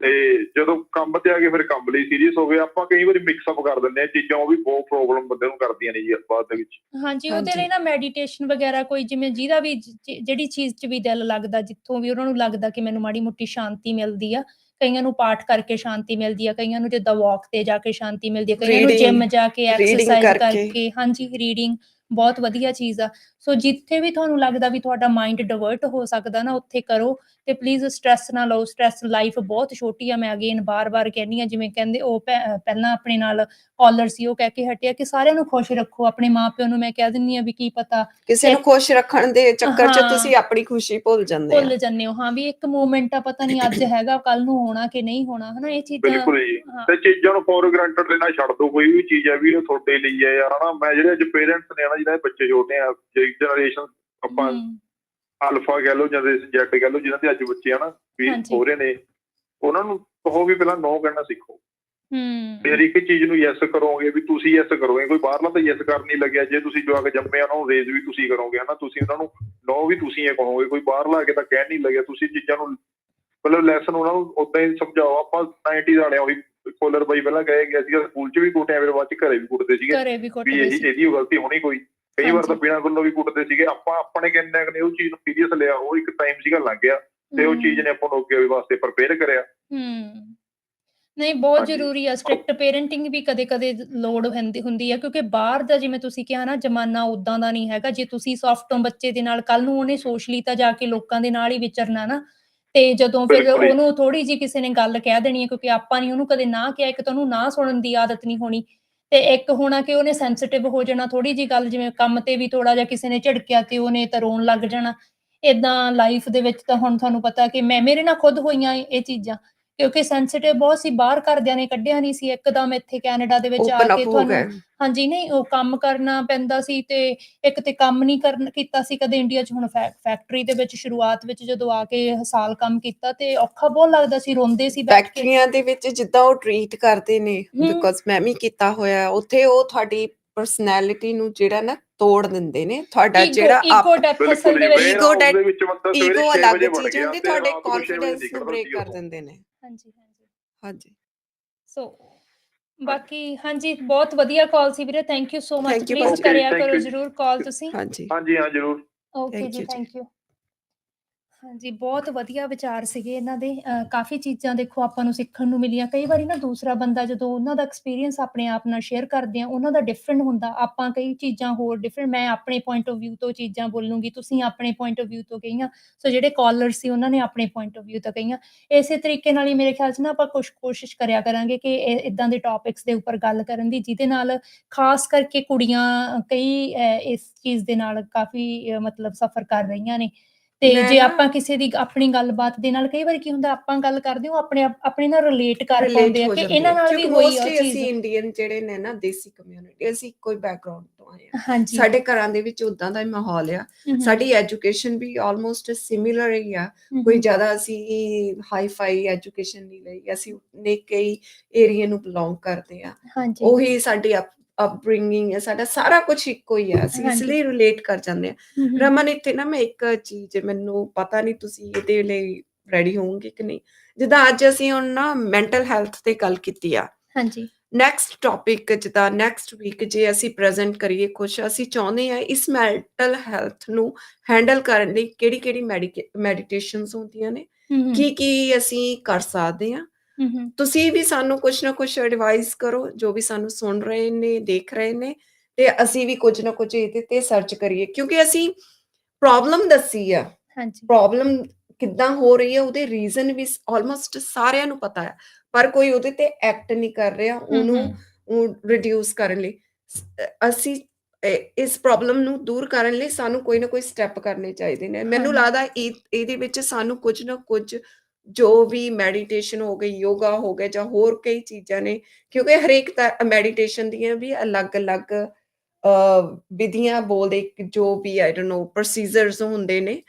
ਤੇ ਜਦੋਂ ਕੰਮ ਤੇ ਆ ਗਏ, ਫਿਰ ਕੰਮ ਲਈ ਸੀਰੀਅਸ ਹੋ ਗਏ, ਆਪਾਂ ਕਈ ਵਾਰੀ ਮਿਕਸ ਅਪ ਕਰ ਦਿੰਦੇ ਆ ਚੀਜ਼ਾਂ, ਉਹ ਵੀ ਬਹੁਤ ਪ੍ਰੋਬਲਮ ਬੰਦੇ ਨੂੰ ਕਰਦੀਆਂ ਨੇ ਜੀ ਬਾਅਦ ਦੇ ਵਿੱਚ ਹਾਂਜੀ ਉਹਦੇ ਹਾਂਜੀ। ਲਈ ਨਾ ਮੈਡੀਟੇਸ਼ਨ ਵਗੈਰਾ ਕੋਈ, ਜਿਵੇਂ ਜਿਹਦਾ ਵੀ ਜਿਹੜੀ ਚੀਜ਼ 'ਚ ਵੀ ਦਿਲ ਲੱਗਦਾ, ਜਿੱਥੋਂ ਵੀ ਉਹਨਾਂ ਨੂੰ ਲੱਗਦਾ ਕਿ ਮੈਨੂੰ ਮਾੜੀ ਮੋਟੀ ਸ਼ਾਂਤੀ ਮਿਲਦੀ ਆ ਕਈਆਂ ਨੂੰ ਪਾਠ ਕਰਕੇ ਸ਼ਾਂਤੀ ਮਿਲਦੀ ਆ ਕਈਆਂ ਨੂੰ ਜਿੱਦਾਂ ਵਾਕ ਤੇ ਜਾ ਕੇ ਸ਼ਾਂਤੀ ਮਿਲਦੀ ਆ ਕਈਆਂ ਨੂੰ ਜਿਮ ਜਾ ਕੇ ਐਕਸਰਸਾਈਜ਼। ਕਰਕੇ ਹਾਂਜੀ ਰੀਡਿੰਗ ਬਹੁਤ ਵਧੀਆ ਚੀਜ਼ ਆ। ਸੋ ਜਿੱਥੇ ਵੀ ਤੁਹਾਨੂੰ ਲੱਗਦਾ ਵੀ ਤੁਹਾਡਾ ਮਾਈਂਡ ਡਿਵਰਟ ਹੋ ਸਕਦਾ ਨਾ ਉੱਥੇ ਕਰੋ ਤੇ ਪਲੀਜ਼ ਸਟ੍ਰੈਸ ਨਾ ਲਓ। ਸਟ੍ਰੈਸ ਲਾਈਫ ਬਹੁਤ ਛੋਟੀ ਆ ਮੈਂ ਅਗੇਨ ਬਾਰ-ਬਾਰ ਕਹਿੰਨੀ ਆ ਜਿਵੇਂ ਕਹਿੰਦੇ ਉਹ ਪਹਿ- ਪਹਿਲਾਂ ਆਪਣੇ ਨਾਲ ਕਾਲਰ ਸੀ ਉਹ ਕਹਿ ਕੇ ਹਟਿਆ ਕਿ ਸਾਰਿਆਂ ਨੂੰ ਖੁਸ਼ ਰੱਖੋ ਆਪਣੇ ਮਾਪਿਆਂ ਨੂੰ ਮੈਂ ਕਹਿ ਦਿੰਨੀ ਆ ਵੀ ਕੀ ਪਤਾ ਕਿਸੇ ਨੂੰ ਖੁਸ਼ ਰੱਖਣ ਦੇ ਚੱਕਰ 'ਚ ਹਾਂ। ਤੁਸੀਂ ਆਪਣੀ ਖੁਸ਼ੀ ਭੁੱਲ ਜਾਂਦੇ ਆ। ਭੁੱਲ ਜੰਨੇ ਹੋ। ਹਾਂ ਵੀ ਇੱਕ ਮੂਮੈਂਟ ਆ ਪਤਾ ਨਹੀਂ ਅੱਜ ਹੈਗਾ ਕੱਲ ਨੂੰ ਹੋਣਾ ਕਿ ਨਹੀਂ ਹੋਣਾ ਹਨਾ ਇਹ ਚੀਜ਼ਾਂ ਬਿਲਕੁਲ ਜੀ। ਹਾਂ। ਤੇ ਚੀਜ਼ਾਂ ਨੂੰ ਫੋਰ ਗ੍ਰਾਂਟਡ ਲੈਣਾ ਛੱਡ ਦੋ ਕੋਈ ਵੀ ਚੀਜ਼ ਹੈ ਵੀ ਉਹ ਤੁਹਾਡੇ ਲਈ ਹੈ ਯਾਰ ਹਨਾ। ਮੈਂ ਜਿਹੜੇ ਅੱਜ ਪੇਰੈਂਟਸ ਨੇ ਹਨਾ ਜਿਹਨਾਂ ਦੇ ਬੱਚੇ ਛੋਟੇ ਆ ਜਨਰੇਸ਼ਨ ਆਪਾਂ ਅਲਫਾ ਕਹਿ ਲਓ ਜਨਰੇਸ਼ਨ ਜੈਡ ਕਹਿ ਲਓ ਜਿਨ੍ਹਾਂ ਦੇ ਅੱਜ ਬੱਚੇ ਹਨਾ ਵੀ ਹਾਂਜੀ। ਹੋ ਰਹੇ ਨੇ ਉਹਨਾਂ ਨੂੰ ਕਹੋ ਵੀ ਪਹਿਲਾਂ ਨੋ ਕਹਿਣਾ ਸਿੱਖੋ। ਹਮ ਫਿਰ ਇੱਕ ਚੀਜ਼ ਨੂੰ ਯੈਸ ਕਰੋਗੇ ਵੀ ਤੁਸੀਂ ਯੈਸ ਕਰੋਗੇ ਕੋਈ ਬਾਹਰਲਾ ਤਾਂ ਯੈਸ ਕਰ ਨਹੀਂ ਲੱਗਿਆ ਜੇ ਤੁਸੀਂ ਜਵਾਕ ਜੰਮੇ ਆ ਉਹਨਾਂ ਨੂੰ ਰੇਜ਼ ਵੀ ਤੁਸੀਂ ਕਰੋਗੇ ਹਨਾ ਤੁਸੀਂ ਉਹਨਾਂ ਨੂੰ ਨੋ ਵੀ ਤੁਸੀਂ ਇਹ ਕਹੋਗੇ ਕੋਈ ਬਾਹਰਲਾ ਆ ਕੇ ਤਾਂ ਕਹਿ ਨਹੀਂ ਲੱਗਿਆ ਤੁਸੀਂ ਚੀਜ਼ਾਂ ਨੂੰ ਮਤਲਬ ਲੈਸਨ ਉਹਨਾਂ ਨੂੰ ਉਦਾਂ ਹੀ ਸਮਝਾਓ ਆਪਾਂ 90s ਵਾਲੇ ਉਹੀ ਕੋਲਰ ਬਾਈ ਪਹਿਲਾਂ ਕਹੇ ਗਿਆ ਸੀਗਾ ਸਕੂਲ 'ਚ ਵੀ ਕੁੱਟਿਆ ਫਿਰ ਬਾਅਦ 'ਚ ਘਰੇ ਵੀ ਕੁੱਟਦੇ ਸੀਗੇ। ਘਰੇ ਵੀ ਵੀ ਕੁੱਟਦੇ ਸੀ ਇਹਦੀ ਗਲਤੀ ਹੋਣੀ ਕੋਈ। ਕਈ ਵਾਰ ਤਾਂ। ਬਿਨਾਂ ਗੱਲੋਂ ਵੀ ਕੁੱਟਦੇ ਸੀਗੇ। ਆਪਾਂ ਆਪਣੇ ਕਿੰਨੇ ਨੇ ਉਹ ਚੀਜ਼ ਨੂੰ ਸੀਰੀਅਸ ਲਿਆ ਉਹ ਇੱਕ ਟਾਈਮ ਸੀਗਾ ਲੰਘ ਗਿਆ ਤੇ ਉਹ ਚੀਜ਼ ਨੇ ਆਪਾਂ ਨੂੰ ਅੱਗੇ ਵਾਸਤੇ ਪ੍ਰਪੇਅਰ ਕਰਿਆ। ਹਮ ਨਹੀਂ ਬਹੁਤ ਹਾਂਜੀ। ਜ਼ਰੂਰੀ ਆ ਸਟ੍ਰਿਕਟ ਪੇਰੈਂਟਿੰਗ ਵੀ ਕਦੇ-ਕਦੇ ਲੋੜ ਹੁੰਦੀ ਹੁੰਦੀ ਆ ਕਿਉਂਕਿ ਬਾਹਰ ਦਾ ਜਿਵੇਂ ਤੁਸੀਂ ਕਿਹਾ ਨਾ ਜ਼ਮਾਨਾ ਉਦਾਂ ਦਾ ਨਹੀਂ ਹੈਗਾ। ਜੇ ਤੁਸੀਂ ਸੌਫਟ ਹੋ ਬੱਚੇ ਦੇ ਨਾਲ ਕੱਲ ਨੂੰ ਉਹਨੇ ਸੋਸ਼ਲੀ ਤਾਂ ਜਾ ਕੇ ਲੋਕਾਂ ਦੇ ਨਾਲ ਹੀ ਵਿਚਰਨਾ ਨਾ ਤੇ ਜਦੋਂ ਫਿਰ। ਉਹਨੂੰ ਥੋੜੀ ਜੀ ਕਿਸੇ ਨੇ ਗੱਲ ਕਹਿ ਦੇਣੀ ਹੈ ਕਿਉਂਕਿ ਆਪਾਂ ਨਹੀਂ ਉਹਨੂੰ ਕਦੇ ਨਾ ਕਿਹਾ ਇੱਕ ਤਾਂ ਉਹਨੂੰ ਨਾ ਸੁਣਨ ਦੀ ਆਦਤ ਨਹੀਂ ਹੋਣੀ ਤੇ ਇੱਕ ਹੋਣਾ ਕਿ ਉਹਨੇ ਸੈਂਸਿਟਿਵ ਹੋ ਜਾਣਾ ਥੋੜੀ ਜੀ ਗੱਲ ਜਿਵੇਂ ਕੰਮ ਤੇ ਵੀ ਥੋੜਾ ਜਿਹਾ ਕਿਸੇ ਨੇ ਝਿੜਕਿਆ ਤੇ ਉਹਨੇ ਤਾਂ ਰੋਣ ਲੱਗ ਜਾਣਾ ਇਦਾਂ ਲਾਈਫ ਦੇ ਵਿੱਚ ਤਾਂ ਹੁਣ ਤੁਹਾਨੂੰ ਪਤਾ ਕਿ ਮੈਂ ਮੇਰੇ ਨਾਲ ਖੁਦ ਹੋਈਆਂ ਇਹ ਚੀਜ਼ਾਂ ਕਿਉਂਕਿ ਸੈਂਸਿਟਿਵ ਬਹੁਤ ਸੀ ਬਾਹਰ ਘਰਦਿਆਂ ਨੇ ਕੱਢਿਆ ਨਹੀਂ ਸੀ ਇੱਕਦਮ ਇੱਥੇ ਕੈਨੇਡਾ ਦੇ ਵਿੱਚ ਆ ਕੇ ਤੁਹਾਨੂੰ ਹਾਂਜੀ ਨਹੀਂ ਉਹ ਕੰਮ ਕਰਨਾ ਪੈਂਦਾ ਸੀ ਤੇ ਇੱਕ ਤੇ ਕੰਮ ਨਹੀਂ ਕਰਨ ਕੀਤਾ ਸੀ ਕਦੇ ਇੰਡੀਆ 'ਚ ਹੁਣ ਫੈਕ- ਫੈਕਟਰੀ ਦੇ ਵਿੱਚ ਸ਼ੁਰੂਆਤ ਵਿੱਚ ਜਦੋਂ ਆ ਕੇ ਸਾਲ ਕੰਮ ਕੀਤਾ ਤੇ ਔਖਾ ਬਹੁਤ ਲੱਗਦਾ ਸੀ ਰੋਂਦੇ ਸੀ ਬੈਠ ਕੇ ਫੈਕਟਰੀਆਂ ਦੇ ਵਿੱਚ ਜਿੱਦਾਂ ਉਹ ਟਰੀਟ ਕਰਦੇ ਨੇ ਹਮ। ਬਿਕੋਜ਼ ਮੈਂ ਵੀ ਕੀਤਾ ਹੋਇਆ ਉੱਥੇ ਉਹ ਤੁਹਾਡੀ ਪਰਸਨੈਲਿਟੀ ਨੂੰ ਜਿਹੜਾ ਨਾ ਤੋੜ ਦਿੰਦੇ ਨੇ ਤੁਹਾਡਾ ਜਿਹੜਾ ਈਗੋ ਡੈਪਥ ਅਸਲ ਦੇ ਵਿੱਚ ego ego debt- ਦੇ ਵਿੱਚ ਬੰਦਾ ਸਵੇਰੇ ਈਗੋ 6 ਅਲੱਗ ਵਜੇ ਵੜ ਚੀਜ਼ ਗਿਆ ਹੁੰਦੀ ਤੇ ਤੁਹਾਡੇ ਰਾਤ ਨੂੰ ਛੇ ਵਜੇ ਕੌਨਫੀਡੈਂਸ ਨੂੰ ਬ੍ਰੇਕ ਸੀ ਕਰ ਉਹ। ਦਿੰਦੇ ਨੇ। ਹਾਂਜੀ ਹਾਂਜੀ। ਹਾਂਜੀ। ਸੋ ਬਾਕੀ ਹਾਂਜੀ ਬਹੁਤ ਵਧੀਆ ਕਾਲ ਸੀ ਵੀਰੇ thank you so much Thank you, please ਕਰਿਆ thank ਕਰੋ you. ਜਰੂਰ ਕਾਲ ਤੁਸੀਂ। ਹਾਂਜੀ। ਹਾਂਜੀ ਹਾਂ ਜ਼ਰੂਰ। ਓਕੇ Thank ਜੀ you ਜੀ। ਥੈਂਕ ਯੂ ਹਾਂਜੀ ਬਹੁਤ ਵਧੀਆ ਵਿਚਾਰ ਸੀਗੇ ਇਹਨਾਂ ਦੇ। ਅ, ਕਾਫੀ ਚੀਜ਼ਾਂ ਦੇਖੋ ਆਪਾਂ ਨੂੰ ਸਿੱਖਣ ਨੂੰ ਮਿਲੀਆਂ। ਕਈ ਵਾਰੀ ਨਾ ਦੂਸਰਾ ਬੰਦਾ ਜਦੋਂ ਉਹਨਾਂ ਦਾ ਐਕਸਪੀਰੀਅੰਸ ਆਪਣੇ ਆਪ ਨਾਲ ਸ਼ੇਅਰ ਕਰਦੇ ਆ ਉਹਨਾਂ ਦਾ ਡਿਫਰੈਂਟ ਹੁੰਦਾ। ਆਪਾਂ ਕਈ ਚੀਜ਼ਾਂ ਹੋਰ ਡਿਫਰੈਂਟ ਮੈਂ ਆਪਣੇ ਪੁਆਇੰਟ ਆਫ View ਤੋਂ ਚੀਜ਼ਾਂ ਬੋਲੂੰਗੀ ਤੁਸੀਂ ਆਪਣੇ ਪੁਆਇੰਟ ਆਫ View ਤੋਂ ਕਹੀਆਂ। ਸੋ ਜਿਹੜੇ ਕਾਲਰ ਸੀ ਉਹਨਾਂ ਨੇ ਆਪਣੇ ਪੁਆਇੰਟ ਆਫ View ਤੋਂ ਕਹੀਆਂ। ਇਸੇ ਤਰੀਕੇ ਨਾਲ ਹੀ ਮੇਰੇ ਖਿਆਲ 'ਚ ਨਾ ਆਪਾਂ ਕੁਛ ਕੋਸ਼ਿਸ਼ ਕਰਿਆ ਕਰਾਂਗੇ ਕਿ ਇਦਾਂ ਦੇ ਟੌਪਿਕਸ ਦੇ ਉੱਪਰ ਗੱਲ ਕਰਨ ਦੀ ਜਿਹਦੇ ਨਾਲ ਖਾਸ ਕਰਕੇ ਕੁੜੀਆਂ ਕਈ ਅ, ਇਸ ਚੀਜ਼ ਦੇ ਨਾਲ ਕਾਫੀ ਅ, ਮਤਲਬ ਸਫਰ ਕਰ ਰਹੀਆਂ ਨੇ। ਤੇ ਮੈਂ ਜੇ ਨਾ- ਆਪਾਂ ਕਿਸੇ ਦੀ ਆਪਣੀ ਗੱਲਬਾਤ ਦੇ ਨਾਲ ਕਈ ਵਾਰੀ ਕੀ ਹੁੰਦਾ ਆਪਾਂ ਗੱਲ ਕਰਦੇ ਹਾਂ ਉਹ ਆਪਣੇ ਆਪ- ਆਪਣੇ ਨਾਲ ਰਿਲੇਟ ਕਰ relate ਪਾਉਂਦੇ ਆ ਹੋ ਕਿ ਜਾਂਦੇ ਇਹਨਾਂ ਆ। ਨਾਲ ਵੀ ਕਿਉਂਕਿ ਹੋਈ ਆ mostly ਚੀਜ਼। ਅਸੀਂ ਇੰਡੀਅਨ ਜਿਹੜੇ ਨੇ ਨਾ ਦੇਸੀ ਕਮਿਊਨਿਟੀ ਅਸੀਂ ਹੀ ਬੈਕਗ੍ਰਾਉਂਡ ਤੋਂ ਆਏ ਆ ਹਾਂਜੀ। ਸਾਡੇ ਘਰਾਂ ਦੇ ਵਿੱਚ ਉਦਾਂ ਦਾ ਹੀ ਮਾਹੌਲ ਆ। ਹਮ, ਸਾਡੀ ਐਜੂਕੇਸ਼ਨ ਵੀ ਆਲਮੋਸਟ ਸਿਮਿਲਰ ਹੀ ਆ। ਹਮ, ਕੋਈ ਜ਼ਿਆਦਾ ਅਸੀਂ ਹਾਈ ਫਾਈ ਐਜੂਕੇਸ਼ਨ ਨਹੀਂ ਲਈ ਅਸੀਂ ਨੇ ਕਈ ਏਰੀਆ ਨੂੰ ਬਿਲੋਂਗ ਕਰਦੇ ਆ। ਹਾਂਜੀ। ਉਹੀ ਸਾਡੀ ਅਪਬ੍ਰਿੰਗਿੰਗ ਹੈ ਸਾਡਾ ਸਾਰਾ ਕੁਝ ਇੱਕੋ ਹੀ ਆ ਅਸੀਂ ਇਸ। ਲਈ ਰਿਲੇਟ ਕਰ ਜਾਂਦੇ ਆ ਰਮਨ ਇੱਥੇ ਨਾ ਮੈਂ ਇੱਕ ਚੀਜ਼ ਮੈਨੂੰ ਪਤਾ ਨਹੀਂ ਤੁਸੀਂ ਇਹਦੇ ਲਈ ਰੈਡੀ ਹੋਵੋਗੇ ਕਿ ਨਹੀਂ। ਜਿੱਦਾਂ ਅੱਜ ਅਸੀਂ ਹੁਣ ਨਾ ਮੈਂਟਲ ਹੈਲਥ ਤੇ ਗੱਲ ਕੀਤੀ ਆ। ਹਾਂਜੀ। ਨੈਕਸਟ ਟਾਪਿਕ ਜਿੱਦਾਂ ਨੈਕਸਟ ਵੀਕ ਜੇ ਅਸੀਂ ਪ੍ਰੈਜ਼ੈਂਟ ਕਰੀਏ ਕੁਝ ਅਸੀਂ ਚਾਹੁੰਦੇ ਆ ਇਸ ਮੈਂਟਲ ਹੈਲਥ ਨੂੰ ਹੈਂਡਲ ਕਰਨ ਲਈ ਕਿਹੜੀ ਕਿਹੜੀ ਮੈਡੀਟੇਸ਼ਨਸ ਹੁੰਦੀਆਂ ਨੇ। ਕੀ ਕੀ ਅਸੀਂ ਕਰ ਸਕਦੇ ਆ ਤੁਸੀਂ ਵੀ ਸਾਨੂੰ ਕੁਝ ਨਾ ਕੁਝ ਐਡਵਾਈਸ ਕਰੋ ਜੋ ਵੀ ਸਾਨੂੰ ਸੁਣ ਰਹੇ ਨੇ ਦੇਖ ਰਹੇ ਨੇ ਤੇ ਅਸੀਂ ਵੀ ਕੁਝ ਨਾ ਕੁਝ ਇਹਦੇ ਤੇ ਸਰਚ ਕਰੀਏ। ਕਿਉਂਕਿ ਅਸੀਂ ਪ੍ਰੋਬਲਮ ਦੱਸੀ ਆ। ਹਾਂਜੀ। ਪ੍ਰੋਬਲਮ ਕਿੱਦਾਂ ਹੋ ਰਹੀ ਹੈ ਉਹਦੇ ਰੀਜ਼ਨ ਵੀ ਆਲਮੋਸਟ ਸਾਰਿਆਂ ਨੂੰ ਪਤਾ ਹੈ ਪਰ ਕੋਈ ਉਹਦੇ ਤੇ ਐਕਟ ਨਹੀਂ ਕਰ ਰਿਹਾ ਉਹਨੂੰ ਰਿਡਿਊਸ ਕਰਨ ਲਈ। ਅਸੀਂ ਇਸ ਪ੍ਰੋਬਲਮ ਨੂੰ ਦੂਰ ਕਰਨ ਲਈ ਸਾਨੂੰ ਕੋਈ ਨਾ ਕੋਈ ਸਟੈਪ ਕਰਨੇ ਚਾਹੀਦੇ ਨੇ। ਮੈਨੂੰ। ਲੱਗਦਾ ਇਹ ਇਹਦੇ ਵਿੱਚ ਸਾਨੂੰ ਕੁਝ ਨਾ ਕੁਝ ਜੋ ਵੀ ਮੈਡੀਟੇਸ਼ਨ ਹੋ ਗਈ ਯੋਗਾ ਹੋ ਗਿਆ ਜਾਂ ਹੋਰ ਕਈ ਚੀਜ਼ਾਂ ਨੇ ਕਿਉਂਕਿ ਹਰੇਕ ਮੈਡੀਟੇਸ਼ਨ ਦੀਆਂ ਵੀ ਅਲੱਗ-ਅਲੱਗ ਅ ਵਿਧੀਆਂ ਬੋਲਦੇ ਜੋ ਵੀ ਆਈ ਡੋਨਟ ਨੋ ਪ੍ਰੋਸੀਜਰਸ ਹੁੰਦੇ ਨੇ।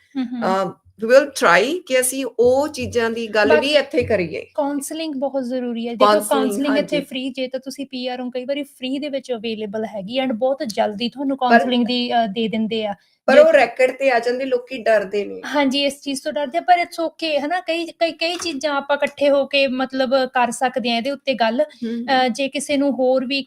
ਵੀ ਵਿਲ ਟਰਾਈ ਕਿ ਅਸੀਂ ਉਹ ਚੀਜ਼ਾਂ ਦੀ ਗੱਲ ਵੀ ਇੱਥੇ ਕਰੀਏ ਕਾਉਂਸਲਿੰਗ ਬਹੁਤ ਜ਼ਰੂਰੀ ਹੈ Counselling, ਕਾਉਂਸਲਿੰਗ ਇੱਥੇ। ਫ੍ਰੀ ਜੇ ਤਾਂ ਤੁਸੀਂ ਪੀਆਰ ਹੋ ਕਈ ਵਾਰੀ ਫ੍ਰੀ ਦੇ ਵਿੱਚ ਅਵੇਲੇਬਲ ਹੈਗੀ ਐਂਡ ਬਹੁਤ ਜਲਦੀ ਤੁਹਾਨੂੰ ਕਾਉਂਸਲਿੰਗ ਦੀ ਦੇ ਦਿੰਦੇ ਆ ਪਰ ਉਹ ਰੈਕਡ ਤੇ ਆ ਜਾਂਦੇ ਲੋਕੀ ਡਰਦੇ ਨੇ ਹਾਂਜੀ ਇਸ ਚੀਜ਼ ਤੋਂ ਡਰਦੇ ਆ, ਪਰ ਇਟਸ ਓਕੇ ਹਨਾ? ਕਈ ਕਈ ਕਈ ਚੀਜ਼ਾਂ ਆਪਾਂ ਇਕੱਠੇ ਹੋ ਕੇ ਮਤਲਬ ਕਰ ਸਕਦੇ ਆ ਇਹਦੇ ਉੱਤੇ ਗੱਲ। ਜੇ ਕਿਸੇ ਨੂੰ ਹੋਰ ਵੀ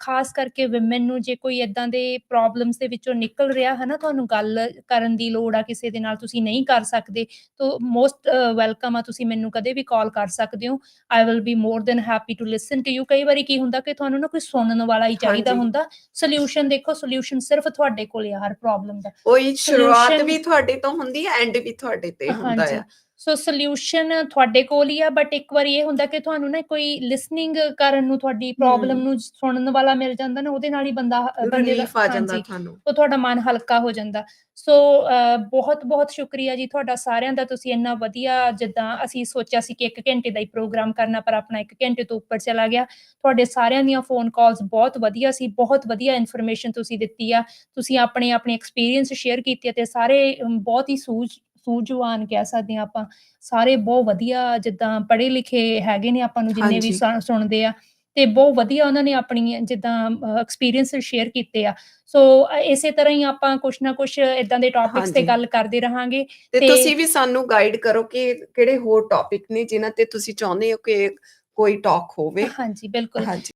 ਖਾਸ ਕਰਕੇ ਔਮਨ ਨੂੰ ਜੇ ਕੋਈ ਇਦਾਂ ਦੇ ਪ੍ਰੋਬਲਮਸ ਦੇ ਵਿੱਚੋਂ ਨਿਕਲ ਰਿਹਾ ਹੈ ਨਾ ਤੁਹਾਨੂੰ ਗੱਲ ਕਰਨ ਦੀ ਲੋੜ ਆ ਕਿਸੇ ਦੇ ਨਾਲ ਤੁਸੀਂ ਨਹੀਂ ਕਰ ਸਕਦੇ ਤਾਂ ਮੋਸਟ ਵੈਲਕਮ ਆ ਤੁਸੀਂ ਮੈਨੂੰ ਕਦੇ ਵੀ ਕਾਲ ਕਰ ਸਕਦੇ ਹੋ। I will be more than happy to listen to you ਕਈ ਵਾਰੀ ਕੀ ਹੁੰਦਾ ਕਿ ਤੁਹਾਨੂੰ ਨਾ ਕੋਈ ਸੁਣਨ ਵਾਲਾ ਹੀ ਚਾਹੀਦਾ। ਹੁੰਦਾ। ਸੋਲੂਸ਼ਨ ਦੇਖੋ ਸੋਲੂਸ਼ਨ ਸਿਰਫ ਤੁਹਾਡੇ ਕੋਲ ਆ ਹਰ ਪ੍ਰੋਬਲਮ ਦਾ। ਉਹੀ ਸ਼ੁਰੂਆਤ solution- ਵੀ ਤੁਹਾਡੇ ਤੋਂ ਹੁੰਦੀ ਹੈ ਐਂਡ ਵੀ ਤੁਹਾਡੇ ਤੇ ਹੁੰਦਾ ਹਾਂਜੀ ਆ। ਸੋ ਸੋਲੂਸ਼ਨ ਤੁਹਾਡੇ ਕੋਲ ਹੀ ਆ ਬਟ ਇੱਕ ਵਾਰੀ ਇਹ ਹੁੰਦਾ ਕਿ ਤੁਹਾਨੂੰ ਨਾ ਕੋਈ ਲਿਸਨਿੰਗ ਕਰਨ ਨੂੰ ਤੁਹਾਡੀ ਪ੍ਰੋਬਲਮ। ਨੂੰ ਸੁਣਨ ਵਾਲਾ ਮਿਲ ਜਾਂਦਾ ਨਾ ਉਹਦੇ ਨਾਲ ਹੀ ਬੰਦਾ ਬੰਦੇ ਦਾ ਆ ਜਾਂਦਾ ਤੁਹਾਨੂੰ। ਉਹ ਤੁਹਾਡਾ ਮਨ ਹਲਕਾ ਹੋ ਜਾਂਦਾ। ਸੋ ਬਹੁਤ ਬਹੁਤ ਸ਼ੁਕਰੀਆ ਜੀ ਤੁਹਾਡਾ ਸਾਰਿਆਂ ਦਾ ਤੁਸੀਂ ਇੰਨਾ ਵਧੀਆ ਜਿੱਦਾਂ ਅਸੀਂ ਸੋਚਿਆ ਸੀ ਕਿ 1 ਘੰਟੇ ਦਾ ਹੀ ਪ੍ਰੋਗਰਾਮ ਕਰਨਾ ਪਰ ਆਪਣਾ 1 ਘੰਟੇ ਤੋਂ ਉੱਪਰ ਚਲਾ ਗਿਆ। ਤੁਹਾਡੇ ਸਾਰਿਆਂ ਦੀਆਂ ਫੋਨ ਕਾਲਸ ਬਹੁਤ ਵਧੀਆ ਸੀ ਬਹੁਤ ਵਧੀਆ ਇਨਫੋਰਮੇਸ਼ਨ ਤੁਸੀਂ ਦਿੱਤੀ ਆ। ਤੁਸੀਂ ਆਪਣੇ ਆਪਣੇ ਐਕਸਪੀਰੀਅੰਸ ਸ਼ੇਅਰ ਕੀਤੇ ਤੇ ਸਾਰੇ ਬਹੁਤ ਹੀ ਸੂਝ ਸੂਝਵਾਨ ਕਹਿ ਸਕਦੇ ਹਾਂ ਆਪਾਂ ਸਾਰੇ ਬਹੁਤ ਵਧੀਆ ਜਿੱਦਾਂ ਪੜ੍ਹੇ ਲਿਖੇ ਹੈਗੇ ਨੇ ਆਪਾਂ ਨੂੰ ਜਿੰਨੇ ਵੀ। ਸੁਣ- ਸੁਣਦੇ ਆ ਤੇ ਬਹੁਤ ਵਧੀਆ ਉਹਨਾਂ ਨੇ ਆਪਣੀ ਜਿੱਦਾਂ ਐਕਸਪੀਰੀਅੰਸ ਸ਼ੇਅਰ ਕੀਤੇ ਆ ਸੋ ਅ, ਇਸੇ ਤਰ੍ਹਾਂ ਹੀ ਆਪਾਂ ਕੁਛ ਨਾ ਕੁਛ ਇਦਾਂ ਦੇ ਟੌਪਿਕਸ ਤੇ ਹਾਂਜੀ। ਗੱਲ ਕਰਦੇ ਰਹਾਂਗੇ ਤੇ ਤੇ- ਤੁਸੀਂ ਵੀ ਸਾਨੂੰ ਗਾਈਡ ਕਰੋ ਕਿ ਕਿਹੜੇ ਹੋਰ ਟੌਪਿਕ ਨੇ ਜਿਨ੍ਹਾਂ ਤੇ ਤੁਸੀਂ ਚਾਹੁੰਦੇ ਹੋ ਕਿ ਕੋਈ ਟਾਕ ਹੋਵੇ ਹਾਂਜੀ ਬਿਲਕੁਲ ਹਾਂਜੀ